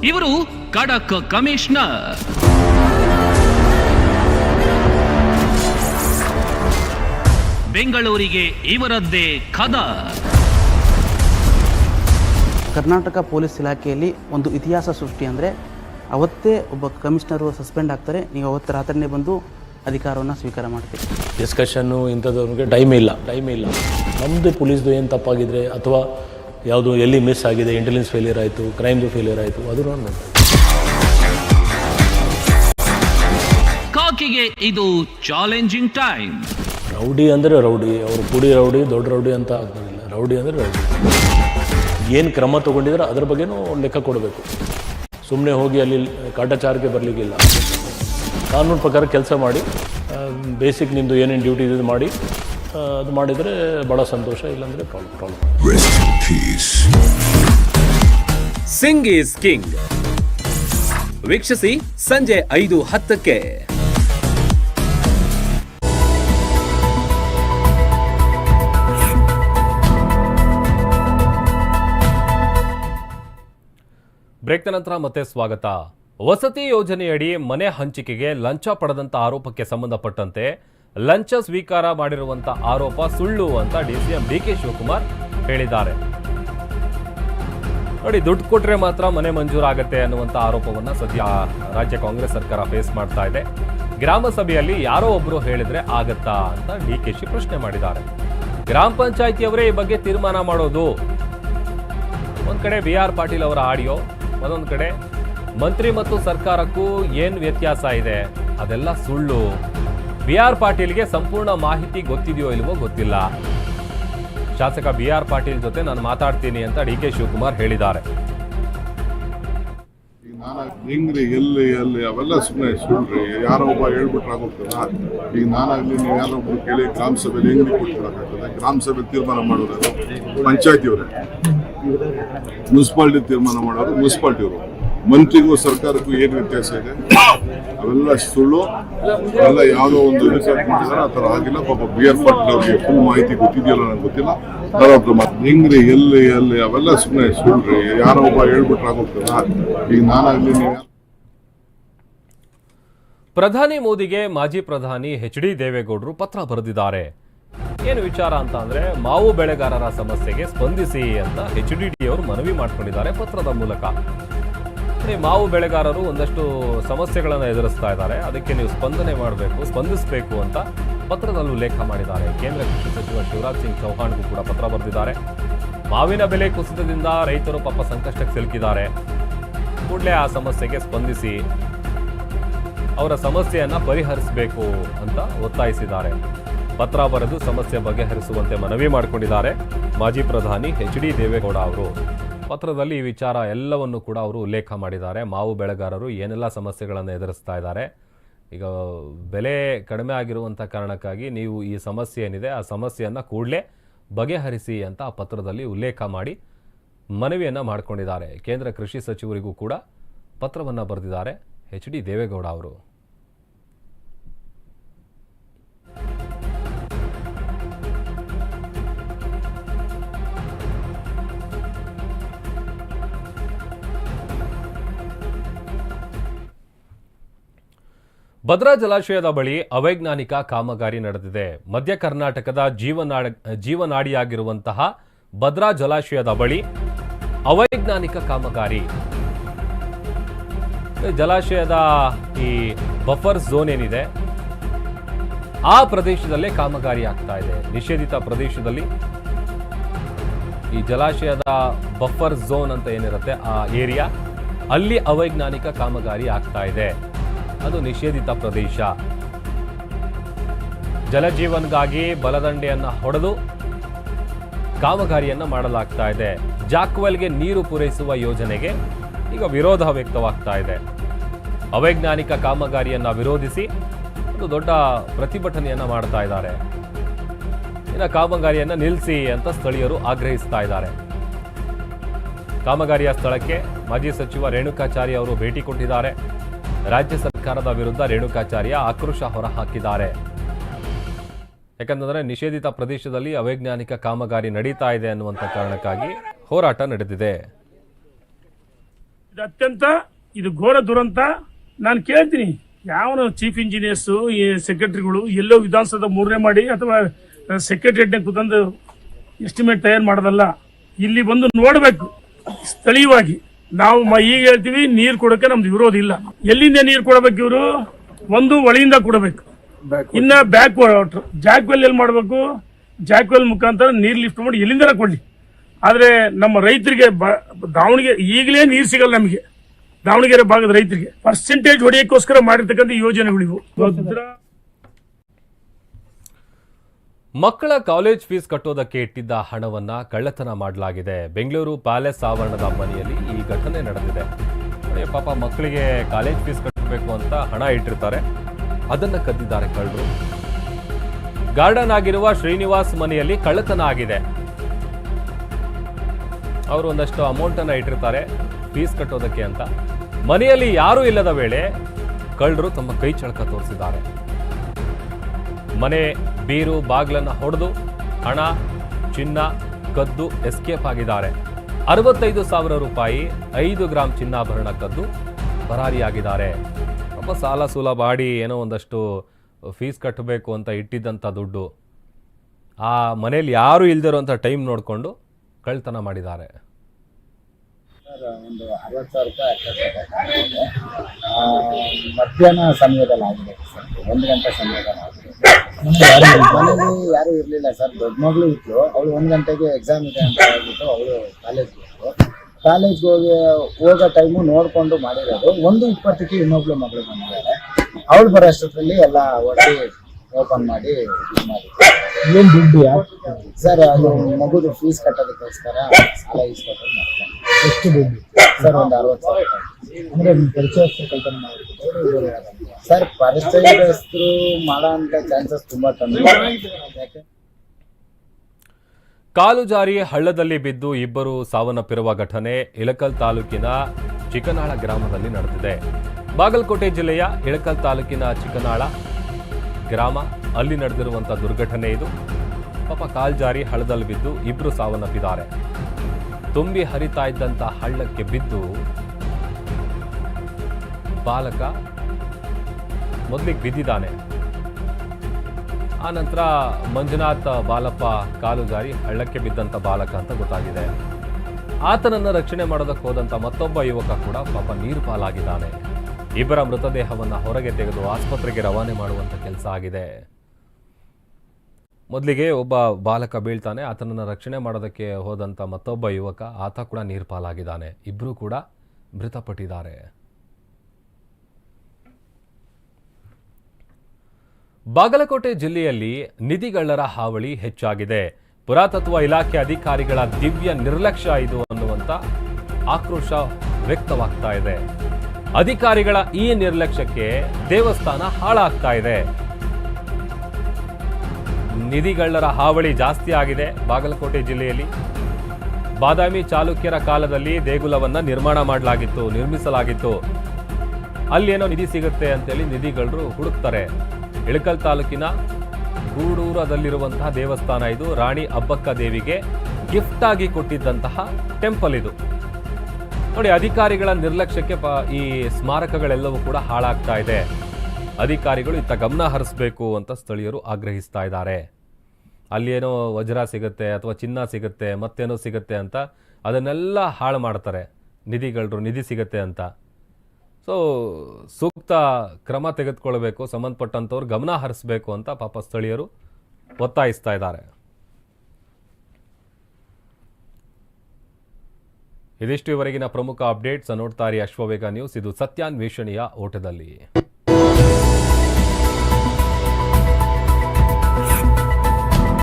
ಇವರು ಕಡಕ್ ಕಮಿಷನರ್. ಬೆಂಗಳೂರಿಗೆ ಇವರದ್ದೇ ಕದ ಕರ್ನಾಟಕ ಪೊಲೀಸ್ ಇಲಾಖೆಯಲ್ಲಿ ಒಂದು ಇತಿಹಾಸ ಸೃಷ್ಟಿ ಅಂದರೆ ಅವತ್ತೇ ಒಬ್ಬ ಕಮಿಷನರು ಸಸ್ಪೆಂಡ್ ಆಗ್ತಾರೆ. ನೀವು ಅವತ್ತು ರಾತ್ರಿನೇ ಬಂದು ಅಧಿಕಾರವನ್ನು ಸ್ವೀಕಾರ ಮಾಡ್ತೀವಿ ಡಿಸ್ಕಷನ್ನು ಇಂಥದ್ದವ್ರಿಗೆ ಟೈಮ್ ಇಲ್ಲ. ಟೈಮ್ ಇಲ್ಲ. ನಮ್ಮದು ಪೊಲೀಸ್ದು ಏನು ತಪ್ಪಾಗಿದ್ರೆ ಅಥವಾ ಯಾವುದು ಎಲ್ಲಿ ಮಿಸ್ ಆಗಿದೆ ಇಂಟೆಲಿಜೆನ್ಸ್ ಫೇಲಿಯರ್ ಆಯಿತು ಕ್ರೈಮ್ದು ಫೇಲಿಯರ್ ಆಯಿತು ಅದು ನಾನು ಕಾಕಿಗೆ ಇದು ಚಾಲೆಂಜಿಂಗ್ ಟೈಮ್ ರೌಡಿ ಅಂದರೆ ರೌಡಿ ಅವರು ಪುಡಿ ರೌಡಿ ದೊಡ್ಡ ರೌಡಿ ಅಂತ ಆಗ್ತಾರಿಲ್ಲ ರೌಡಿ ಅಂದರೆ ರೌಡಿ. ಏನು ಕ್ರಮ ತೊಗೊಂಡಿದ್ರೆ ಅದ್ರ ಬಗ್ಗೆನೂ ಲೆಕ್ಕ ಕೊಡಬೇಕು. ಸುಮ್ಮನೆ ಹೋಗಿ ಅಲ್ಲಿ ಕಾಟಾಚಾರಕ್ಕೆ ಬರಲಿಕ್ಕಿಲ್ಲ. ಕಾನೂನು ಪ್ರಕಾರ ಕೆಲಸ ಮಾಡಿ ಬೇಸಿಕ್ ನಿಮ್ಮದು ಏನೇನು ಡ್ಯೂಟಿ ಇದು ಮಾಡಿ ಅದು ಮಾಡಿದರೆ ಬಹಳ ಸಂತೋಷ ಇಲ್ಲಾಂದರೆ problem problem. Singh is king ವೀಕ್ಷಿಸಿ ಸಂಜೆ ಐದು ಹತ್ತಕ್ಕೆ. ಬ್ರೇಕ್ ನಂತರ ಮತ್ತೆ ಸ್ವಾಗತ. ವಸತಿ ಯೋಜನೆಯಡಿ ಮನೆ ಹಂಚಿಕೆಗೆ ಲಂಚ ಪಡೆದಂತ ಆರೋಪಕ್ಕೆ ಸಂಬಂಧಪಟ್ಟಂತೆ ಲಂಚ ಸ್ವೀಕಾರ ಮಾಡಿರುವಂತ ಆರೋಪ ಸುಳ್ಳು ಅಂತ ಡಿಸಿಎಂ ಡಿಕೆ ಶಿವಕುಮಾರ್ ಹೇಳಿದ್ದಾರೆ. ನೋಡಿ, ದುಡ್ಡು ಕೊಟ್ರೆ ಮಾತ್ರ ಮನೆ ಮಂಜೂರಾಗತ್ತೆ ಅನ್ನುವಂತ ಆರೋಪವನ್ನ ಸದ್ಯ ರಾಜ್ಯ ಕಾಂಗ್ರೆಸ್ ಸರ್ಕಾರ ಫೇಸ್ ಮಾಡ್ತಾ ಇದೆ. ಗ್ರಾಮ ಸಭೆಯಲ್ಲಿ ಯಾರೋ ಒಬ್ರು ಹೇಳಿದ್ರೆ ಆಗತ್ತಾ ಅಂತ ಡಿ ಕೆ ಶಿ ಪ್ರಶ್ನೆ ಮಾಡಿದ್ದಾರೆ. ಗ್ರಾಮ ಪಂಚಾಯಿತಿಯವರೇ ಈ ಬಗ್ಗೆ ತೀರ್ಮಾನ ಮಾಡೋದು? ಒಂದು ಕಡೆ ಬಿ ಆರ್ ಪಾಟೀಲ್ ಅವರ ಆಡಿಯೋ ಒಂದೊಂದು ಕಡೆ ಮಂತ್ರಿ ಮತ್ತು ಸರ್ಕಾರಕ್ಕೂ ಏನು ವ್ಯತ್ಯಾಸ ಇದೆ? ಅದೆಲ್ಲ ಸುಳ್ಳು. ಬಿ ಆರ್ ಪಾಟೀಲ್ಗೆ ಸಂಪೂರ್ಣ ಮಾಹಿತಿ ಗೊತ್ತಿದೆಯೋ ಇಲ್ವೋ ಗೊತ್ತಿಲ್ಲ. ಶಾಸಕ ಬಿ ಆರ್ ಪಾಟೀಲ್ ಜೊತೆ ನಾನು ಮಾತಾಡ್ತೀನಿ ಅಂತ ಡಿ ಕೆ ಶಿವಕುಮಾರ್ ಹೇಳಿದ್ದಾರೆ. ಹೆಂಗ್ರಿ ಎಲ್ಲಿ ಎಲ್ಲಿ, ಅವೆಲ್ಲ ಸುಮ್ಮನೆ ಸುಳ್ರಿ ಯಾರೋ ಒಬ್ಬ ಹೇಳ್ಬಿಟ್ರೆ ಆಗೋಗ್ತದ? ಈಗ ನಾನಾಗಲಿ ನೀವು ಯಾರೋ ಒಬ್ರು ಕೇಳಿ ಗ್ರಾಮ ಸಭೆಯಲ್ಲಿ ಹೆಂಗ್ರಿ ಕೊಟ್ಬಿಡೋಕ್ಕಾಗ್ತದೆ ಗ್ರಾಮ ಸಭೆ ತೀರ್ಮಾನ ಮಾಡೋರು ಪಂಚಾಯತಿಯವರೇ ಮುನ್ಸಿಪಾಲ್ಟಿ ತೀರ್ಮಾನ ಮಾಡೋರು ಮುನ್ಸಿಪಾಲ್ಟಿಯವರು ಮಂತ್ರಿಗೂ ಸರ್ಕಾರಕ್ಕೂ ಏನು ವ್ಯತ್ಯಾಸ ಇದೆ? ಅವೆಲ್ಲ ಸುಳ್ಳು. ಅವೆಲ್ಲ ಯಾವುದೋ ಒಂದು ರಿಸರ್ಚ್ ಮಾಡಿದಾರೆ, ಆ ಥರ ಆಗಿಲ್ಲ. ಪಾಪ ಬಿ ಆರ್ ಪಾಟೀಲ್ ಅವ್ರಿಗೆ ಫುಲ್ ಮಾಹಿತಿ ಗೊತ್ತಿದೆಯಲ್ಲ ನನಗೆ ಗೊತ್ತಿಲ್ಲ. ನಾನು ಒಬ್ರು ಮಾತು ಹೆಂಗ್ರಿ ಎಲ್ಲಿ ಎಲ್ಲಿ? ಅವೆಲ್ಲ ಸುಮ್ಮನೆ ಸುಳ್ಳ್ರಿ ಯಾರೋ ಒಬ್ಬ ಹೇಳ್ಬಿಟ್ರೆ ಆಗೋಗ್ತದ? ಈಗ ನಾನಾಗಲಿ ನೀವು ಪ್ರಧಾನಿ ಮೋದಿಗೆ ಮಾಜಿ ಪ್ರಧಾನಿ ಎಚ್ ಡಿ ದೇವೇಗೌಡರು ಪತ್ರ ಬರೆದಿದ್ದಾರೆ. ಏನು ವಿಚಾರ ಅಂತ ಅಂದ್ರೆ, ಮಾವು ಬೆಳೆಗಾರರ ಸಮಸ್ಯೆಗೆ ಸ್ಪಂದಿಸಿ ಅಂತ ಎಚ್ ಡಿ ಡಿ ಅವರು ಮನವಿ ಮಾಡ್ಕೊಂಡಿದ್ದಾರೆ ಪತ್ರದ ಮೂಲಕ. ನೋಡಿ, ಮಾವು ಬೆಳೆಗಾರರು ಒಂದಷ್ಟು ಸಮಸ್ಯೆಗಳನ್ನು ಎದುರಿಸ್ತಾ ಇದ್ದಾರೆ. ಅದಕ್ಕೆ ನೀವು ಸ್ಪಂದನೆ ಮಾಡಬೇಕು ಸ್ಪಂದಿಸಬೇಕು ಅಂತ ಪತ್ರದಲ್ಲೂ ಲೇಖ ಮಾಡಿದ್ದಾರೆ. ಕೇಂದ್ರ ಕೃಷಿ ಸಚಿವ ಶಿವರಾಜ್ ಸಿಂಗ್ ಚೌಹಾಣ್ಗೂ ಕೂಡ ಪತ್ರ ಬರೆದಿದ್ದಾರೆ. ಮಾವಿನ ಬೆಲೆ ಕುಸಿತದಿಂದ ರೈತರು ಪಾಪ ಸಂಕಷ್ಟಕ್ಕೆ ಸಿಲುಕಿದ್ದಾರೆ. ಕೂಡಲೇ ಆ ಸಮಸ್ಯೆಗೆ ಸ್ಪಂದಿಸಿ ಅವರ ಸಮಸ್ಯೆಯನ್ನು ಪರಿಹರಿಸಬೇಕು ಅಂತ ಒತ್ತಾಯಿಸಿದ್ದಾರೆ. ಪತ್ರ ಬರೆದು ಸಮಸ್ಯೆ ಬಗೆಹರಿಸುವಂತೆ ಮನವಿ ಮಾಡಿಕೊಂಡಿದ್ದಾರೆ. ಮಾಜಿ ಪ್ರಧಾನಿ ಎಚ್ ಡಿ ದೇವೇಗೌಡ ಅವರು. ಪತ್ರದಲ್ಲಿ ಈ ವಿಚಾರ ಎಲ್ಲವನ್ನು ಕೂಡ ಅವರು ಉಲ್ಲೇಖ ಮಾಡಿದ್ದಾರೆ. ಮಾವು ಬೆಳೆಗಾರರು ಏನೆಲ್ಲ ಸಮಸ್ಯೆಗಳನ್ನು ಎದುರಿಸ್ತಾ ಇದ್ದಾರೆ? ಈಗ ಬೆಲೆ ಕಡಿಮೆ ಆಗಿರುವಂಥ ಕಾರಣಕ್ಕಾಗಿ ನೀವು ಈ ಸಮಸ್ಯೆ ಏನಿದೆ, ಆ ಸಮಸ್ಯೆಯನ್ನು ಕೂಡಲೇ ಬಗೆಹರಿಸಿ ಅಂತ ಆ ಪತ್ರದಲ್ಲಿ ಉಲ್ಲೇಖ ಮಾಡಿ ಮನವಿಯನ್ನು ಮಾಡಿಕೊಂಡಿದ್ದಾರೆ. ಕೇಂದ್ರ ಕೃಷಿ ಸಚಿವರಿಗೂ ಕೂಡ ಪತ್ರವನ್ನು ಬರೆದಿದ್ದಾರೆ. ಎಚ್ ಡಿ ದೇವೇಗೌಡ ಅವರು. ಭದ್ರಾ ಜಲಾಶಯದ ಬಳಿ ಅವೈಜ್ಞಾನಿಕ ಕಾಮಗಾರಿ ನಡೆದಿದೆ. ಮಧ್ಯ ಕರ್ನಾಟಕದ ಜೀವನಾಡ, ಜೀವನಾಡಿಯಾಗಿರುವಂತಹ ಭದ್ರಾ ಜಲಾಶಯದ ಬಳಿ ಅವೈಜ್ಞಾನಿಕ ಕಾಮಗಾರಿ. ಜಲಾಶಯದ ಈ ಬಫರ್ ಝೋನ್ ಏನಿದೆ, ಆ ಪ್ರದೇಶದಲ್ಲೇ ಕಾಮಗಾರಿ ಆಗ್ತಾ ಇದೆ. ನಿಷೇಧಿತ ಪ್ರದೇಶದಲ್ಲಿ ಈ ಜಲಾಶಯದ ಬಫರ್ ಝೋನ್ ಅಂತ ಏನಿರುತ್ತೆ, ಆ ಏರಿಯಾ ಅಲ್ಲಿ ಅವೈಜ್ಞಾನಿಕ ಕಾಮಗಾರಿ ಆಗ್ತಾ ಇದೆ. ಅದು ನಿಷೇಧಿತ ಪ್ರದೇಶ. ಜಲಜೀವನ್ಗಾಗಿ ಬಲದಂಡೆಯನ್ನ ಹೊಡೆದು ಕಾಮಗಾರಿಯನ್ನ ಮಾಡಲಾಗ್ತಾ ಇದೆ. ಜಾಕ್ವೆಲ್ಗೆ ನೀರು ಪೂರೈಸುವ ಯೋಜನೆಗೆ ಈಗ ವಿರೋಧ ವ್ಯಕ್ತವಾಗ್ತಾ ಇದೆ. ಅವೈಜ್ಞಾನಿಕ ಕಾಮಗಾರಿಯನ್ನ ವಿರೋಧಿಸಿ ಒಂದು ದೊಡ್ಡ ಪ್ರತಿಭಟನೆಯನ್ನ ಮಾಡ್ತಾ ಇದ್ದಾರೆ. ಇನ್ನು ಕಾಮಗಾರಿಯನ್ನ ನಿಲ್ಲಿಸಿ ಅಂತ ಸ್ಥಳೀಯರು ಆಗ್ರಹಿಸ್ತಾ ಇದ್ದಾರೆ. ಕಾಮಗಾರಿಯ ಸ್ಥಳಕ್ಕೆ ಮಾಜಿ ಸಚಿವ ರೇಣುಕಾಚಾರ್ಯ ಅವರು ಭೇಟಿ ಕೊಟ್ಟಿದ್ದಾರೆ. ರಾಜ್ಯ ಸರ್ಕಾರದ ವಿರುದ್ಧ ರೇಣುಕಾಚಾರ್ಯ ಆಕ್ರೋಶ ಹೊರಹಾಕಿದ್ದಾರೆ. ಯಾಕಂತಂದರೆ ನಿಷೇಧಿತ ಪ್ರದೇಶದಲ್ಲಿ ಅವೈಜ್ಞಾನಿಕ ಕಾಮಗಾರಿ ನಡೀತಾ ಇದೆ ಅನ್ನುವಂಥ ಕಾರಣಕ್ಕಾಗಿ ಹೋರಾಟ ನಡೆದಿದೆ. ಇದು ಅತ್ಯಂತ ಇದು ಘೋರ ದುರಂತ. ನಾನು ಕೇಳ್ತೀನಿ, ಯಾವನು ಚೀಫ್ ಇಂಜಿನಿಯರ್ಸು, ಈ ಸೆಕ್ರೆಟರಿಗಳು ಎಲ್ಲೋ ವಿಧಾನಸೌಧ ಮೂರನೇ ಮಾಡಿ ಅಥವಾ ಸೆಕ್ರೆಟರಿಯೇಟ್ನ ಕುತಂದು ಎಸ್ಟಿಮೇಟ್ ತಯಾರು ಮಾಡೋದಲ್ಲ, ಇಲ್ಲಿ ಬಂದು ನೋಡಬೇಕು ಸ್ಥಳೀಯವಾಗಿ. ನಾವು ಈಗ ಹೇಳ್ತೀವಿ ನೀರು ಕೊಡಕ್ಕೆ ನಮ್ದು ವಿರೋಧ ಇಲ್ಲ. ಎಲ್ಲಿಂದ ನೀರು ಕೊಡಬೇಕು ಇವರು? ಒಂದು ಒಳಿಯಿಂದ ಕೊಡಬೇಕು. ಇನ್ನ ಬ್ಯಾಕ್ ವಾಟರ್ ಜಾಕ್ ವೆಲ್ ಎಲ್ಲಿ ಮಾಡಬೇಕು? ಜಾಕ್ ವೆಲ್ ಮುಖಾಂತರ ನೀರು ಲಿಫ್ಟ್ ಮಾಡಿ ಎಲ್ಲಿಂದ ಕೊಡ್ಲಿ. ಆದರೆ ನಮ್ಮ ರೈತರಿಗೆ ಬ- ದಾವಣಗೆರೆ ಈಗಲೇ ನೀರು ಸಿಗಲ್ಲ ನಮಗೆ. ದಾವಣಗೆರೆ ಭಾಗದ ರೈತರಿಗೆ. ಪರ್ಸೆಂಟೇಜ್ ಹೊಡೆಯಕ್ಕೋಸ್ಕರ ಮಾಡಿರ್ತಕ್ಕಂಥ ಯೋಜನೆಗಳಿವು. ಭದ್ರಾ ಮಕ್ಕಳ ಕಾಲೇಜ್ ಫೀಸ್ ಕಟ್ಟೋದಕ್ಕೆ ಇಟ್ಟಿದ್ದ ಹಣವನ್ನ ಕಳ್ಳತನ ಮಾಡಲಾಗಿದೆ. ಬೆಂಗಳೂರು ಪ್ಯಾಲೇಸ್ ಆವರಣದ ಮನೆಯಲ್ಲಿ ಈ ಘಟನೆ ನಡೆದಿದೆ. ನೋಡಿ, ಪಾಪ ಮಕ್ಕಳಿಗೆ ಕಾಲೇಜ್ ಫೀಸ್ ಕಟ್ಟಬೇಕು ಅಂತ ಹಣ ಇಟ್ಟಿರ್ತಾರೆ. ಅದನ್ನ ಕದ್ದಿದ್ದಾರೆ ಕಳ್ಳರು. ಗಾರ್ಡನ್ ಆಗಿರುವ ಶ್ರೀನಿವಾಸ್ ಮನೆಯಲ್ಲಿ ಕಳ್ಳತನ ಆಗಿದೆ. ಅವರು ಒಂದಷ್ಟು ಅಮೌಂಟ್ ಅನ್ನ ಇಟ್ಟಿರ್ತಾರೆ ಫೀಸ್ ಕಟ್ಟೋದಕ್ಕೆ ಅಂತ. ಮನೆಯಲ್ಲಿ ಯಾರೂ ಇಲ್ಲದ ವೇಳೆ ಕಳ್ಳರು ತಮ್ಮ ಕೈ ಚಳಕ ತೋರಿಸಿದ್ದಾರೆ. ಮನೆ, ಬೀರು, ಬಾಗಿಲನ್ನು ಹೊಡೆದು ಹಣ, ಚಿನ್ನ, ಕದ್ದು ಎಸ್ಕೇಪ್ ಆಗಿದ್ದಾರೆ. ಅರವತ್ತೈದು ಸಾವಿರ ರೂಪಾಯಿ, ಐದು ಗ್ರಾಂ ಚಿನ್ನಾಭರಣ ಕದ್ದು ಪರಾರಿಯಾಗಿದ್ದಾರೆ. ಅಪ್ಪ ಸಾಲ ಸೂಲ ಮಾಡಿ ಏನೋ ಒಂದಷ್ಟು ಫೀಸ್ ಕಟ್ಟಬೇಕು ಅಂತ ಇಟ್ಟಿದ್ದಂಥ ದುಡ್ಡು. ಆ ಮನೇಲಿ ಯಾರು ಇಲ್ದಿರೋಂಥ ಟೈಮ್ ನೋಡಿಕೊಂಡು ಕಳ್ತನ ಮಾಡಿದ್ದಾರೆ. ಒಂದು ಅರವತ್ತು ಸಾವಿರ ರೂಪಾಯಿ ಮಧ್ಯಾಹ್ನ ಸಮಯದಲ್ಲಿ ಆಗಿದೆ ಸರ್. ಒಂದು ಗಂಟೆ ಸಮಯದಲ್ಲಿ ಆಗಿದೆ ಯಾರು [LAUGHS] ಇರ್ಲಿಲ್ಲ. ಸರ್. ದೊಡ್ಡ ಮಗಳು ಇತ್ತು ಅವಳು ಒಂದ್ ಗಂಟೆಗೆ ಎಕ್ಸಾಮ್ ಇದೆ ಅಂತ ಹೇಳ್ಬಿಟ್ಟು ಅವಳು ಕಾಲೇಜ್ಗೆ ಹೋಗ್ತು ಕಾಲೇಜ್ಗೆ ಹೋಗಿ ಹೋಗೋ ಟೈಮು ನೋಡ್ಕೊಂಡು ಮಾಡಿರೋದು. ಒಂದು ಇಪ್ಪತ್ತಕ್ಕೆ ಇನ್ನೊಬ್ಳು ಮಗಳು ಬಂದಿದ್ದಾರೆ. ಅವಳು ಬರೋ ಅಷ್ಟೊತ್ತಲ್ಲಿ ಎಲ್ಲ ಒಟ್ಟಿ ಓಪನ್ ಮಾಡಿ ಇದು ಏನು ದುಡ್ಡು ಸರ್ ಅದು ಮಗುದು ಫೀಸ್ ಕಟ್ಟೋದಕ್ಕೋಸ್ಕರ ಸಾಲ ಇಸ್ಕೊಂಡು ಮಾಡ್ತಾನೆ ಎಷ್ಟು ದುಡ್ಡು? ಸರ್ ಒಂದು ಅರವತ್ತು ಸಾವಿರ ಅಂದ್ರೆ ಪರಿಚಯಸ್ಥರು ಕಲ್ಪನೆ ಮಾಡಿದ್ರು ಸರ್ ಪರಿಚಯಸ್ಥರು ಮಾಡೋ ಅಂತ ಚಾನ್ಸಸ್ ತುಂಬಾ ಕಮ್ಮಿ. ಯಾಕೆ? ಕಾಲು ಜಾರಿ ಹಳ್ಳದಲ್ಲಿ ಬಿದ್ದು ಇಬ್ಬರು ಸಾವನ್ನಪ್ಪಿರುವ ಘಟನೆ ಇಳಕಲ್ ತಾಲೂಕಿನ ಚಿಕ್ಕನಾಳ ಗ್ರಾಮದಲ್ಲಿ ನಡೆದಿದೆ. ಬಾಗಲಕೋಟೆ ಜಿಲ್ಲೆಯ ಇಳಕಲ್ ತಾಲೂಕಿನ ಚಿಕನಾಳ ಗ್ರಾಮ, ಅಲ್ಲಿ ನಡೆದಿರುವಂಥ ದುರ್ಘಟನೆ ಇದು. ಪಾಪ ಕಾಲ್ ಜಾರಿ ಹಳ್ಳದಲ್ಲಿ ಬಿದ್ದು ಇಬ್ಬರು ಸಾವನ್ನಪ್ಪಿದ್ದಾರೆ. ತುಂಬಿ ಹರಿತಾ ಇದ್ದಂಥ ಹಳ್ಳಕ್ಕೆ ಬಿದ್ದು ಬಾಲಕ ಮೊದಲಿಗೆ ಬಿದ್ದಿದ್ದಾನೆ. ಆ ನಂತರ ಮಂಜುನಾಥ್ ಬಾಲಪ್ಪ ಕಾಲು ಜಾರಿ ಹಳ್ಳಕ್ಕೆ ಬಿದ್ದಂಥ ಬಾಲಕ ಅಂತ ಗೊತ್ತಾಗಿದೆ. ಆತನನ್ನು ರಕ್ಷಣೆ ಮಾಡೋದಕ್ಕೆ ಹೋದಂಥ ಮತ್ತೊಬ್ಬ ಯುವಕ ಕೂಡ ಪಾಪ ನೀರು ಪಾಲಾಗಿದ್ದಾನೆ. ಇಬ್ಬರ ಮೃತದೇಹವನ್ನು ಹೊರಗೆ ತೆಗೆದು ಆಸ್ಪತ್ರೆಗೆ ರವಾನೆ ಮಾಡುವಂತ ಕೆಲಸ ಆಗಿದೆ. ಮೊದಲಿಗೆ ಒಬ್ಬ ಬಾಲಕ ಬೀಳ್ತಾನೆ, ಆತನನ್ನು ರಕ್ಷಣೆ ಮಾಡೋದಕ್ಕೆ ಹೋದಂಥ ಮತ್ತೊಬ್ಬ ಯುವಕ ಆತ ಕೂಡ ನೀರ್ಪಾಲಾಗಿದ್ದಾನೆ. ಇಬ್ಬರು ಕೂಡ ಮೃತಪಟ್ಟಿದ್ದಾರೆ. ಬಾಗಲಕೋಟೆ ಜಿಲ್ಲೆಯಲ್ಲಿ ನಿಧಿಗಳ್ಳರ ಹಾವಳಿ ಹೆಚ್ಚಾಗಿದೆ. ಪುರಾತತ್ವ ಇಲಾಖೆ ಅಧಿಕಾರಿಗಳ ದಿವ್ಯ ನಿರ್ಲಕ್ಷ್ಯ ಇದು ಅನ್ನುವಂಥ ಆಕ್ರೋಶ ವ್ಯಕ್ತವಾಗ್ತಾ ಇದೆ. ಅಧಿಕಾರಿಗಳ ಈ ನಿರ್ಲಕ್ಷ್ಯಕ್ಕೆ ದೇವಸ್ಥಾನ ಹಾಳಾಗ್ತಾ ಇದೆ. ನಿಧಿಗಳ್ಳರ ಹಾವಳಿ ಜಾಸ್ತಿ ಆಗಿದೆ ಬಾಗಲಕೋಟೆ ಜಿಲ್ಲೆಯಲ್ಲಿ. ಬಾದಾಮಿ ಚಾಲುಕ್ಯರ ಕಾಲದಲ್ಲಿ ದೇಗುಲವನ್ನ ನಿರ್ಮಾಣ ಮಾಡಲಾಗಿತ್ತು, ನಿರ್ಮಿಸಲಾಗಿತ್ತು. ಅಲ್ಲೇನೋ ನಿಧಿ ಸಿಗುತ್ತೆ ಅಂತೇಳಿ ನಿಧಿಗಳರು ಹುಡುಕ್ತಾರೆ. ಇಳಕಲ್ ತಾಲೂಕಿನ ಗೂಡೂರದಲ್ಲಿರುವಂತಹ ದೇವಸ್ಥಾನ ಇದು. ರಾಣಿ ಅಬ್ಬಕ್ಕ ದೇವಿಗೆ ಗಿಫ್ಟ್ ಆಗಿ ಕೊಟ್ಟಿದ್ದಂತಹ ಟೆಂಪಲ್ ಇದು. ನೋಡಿ, ಅಧಿಕಾರಿಗಳ ನಿರ್ಲಕ್ಷ್ಯಕ್ಕೆ ಈ ಸ್ಮಾರಕಗಳೆಲ್ಲವೂ ಕೂಡ ಹಾಳಾಗ್ತಾ ಇದೆ. ಅಧಿಕಾರಿಗಳು ಇತ್ತ ಗಮನ ಹರಿಸಬೇಕು ಅಂತ ಸ್ಥಳೀಯರು ಆಗ್ರಹಿಸ್ತಾ ಇದ್ದಾರೆ. ಅಲ್ಲೇನೋ ವಜ್ರ ಸಿಗುತ್ತೆ ಅಥವಾ ಚಿನ್ನ ಸಿಗುತ್ತೆ, ಮತ್ತೇನೋ ಸಿಗುತ್ತೆ ಅಂತ ಅದನ್ನೆಲ್ಲ ಹಾಳು ಮಾಡ್ತಾರೆ. ನಿಧಿಗಳರು ನಿಧಿ ಸಿಗುತ್ತೆ ಅಂತ. ಸೊ ಸೂಕ್ತ ಕ್ರಮ ತೆಗೆದುಕೊಳ್ಬೇಕು, ಸಂಬಂಧಪಟ್ಟಂಥವ್ರು ಗಮನ ಹರಿಸಬೇಕು ಅಂತ ಪಾಪ ಸ್ಥಳೀಯರು ಒತ್ತಾಯಿಸ್ತಾ ಇದ್ದಾರೆ. ಇದಿಷ್ಟು ಇವರೆಗಿನ ಪ್ರಮುಖ ಅಪ್ಡೇಟ್ಸ್ ನೋಡ್ತಾರೆ ಅಶ್ವವೇಗ ನ್ಯೂಸ್. ಇದು ಸತ್ಯಾನ್ವೇಷಣೆಯ ಓಟದಲ್ಲಿ.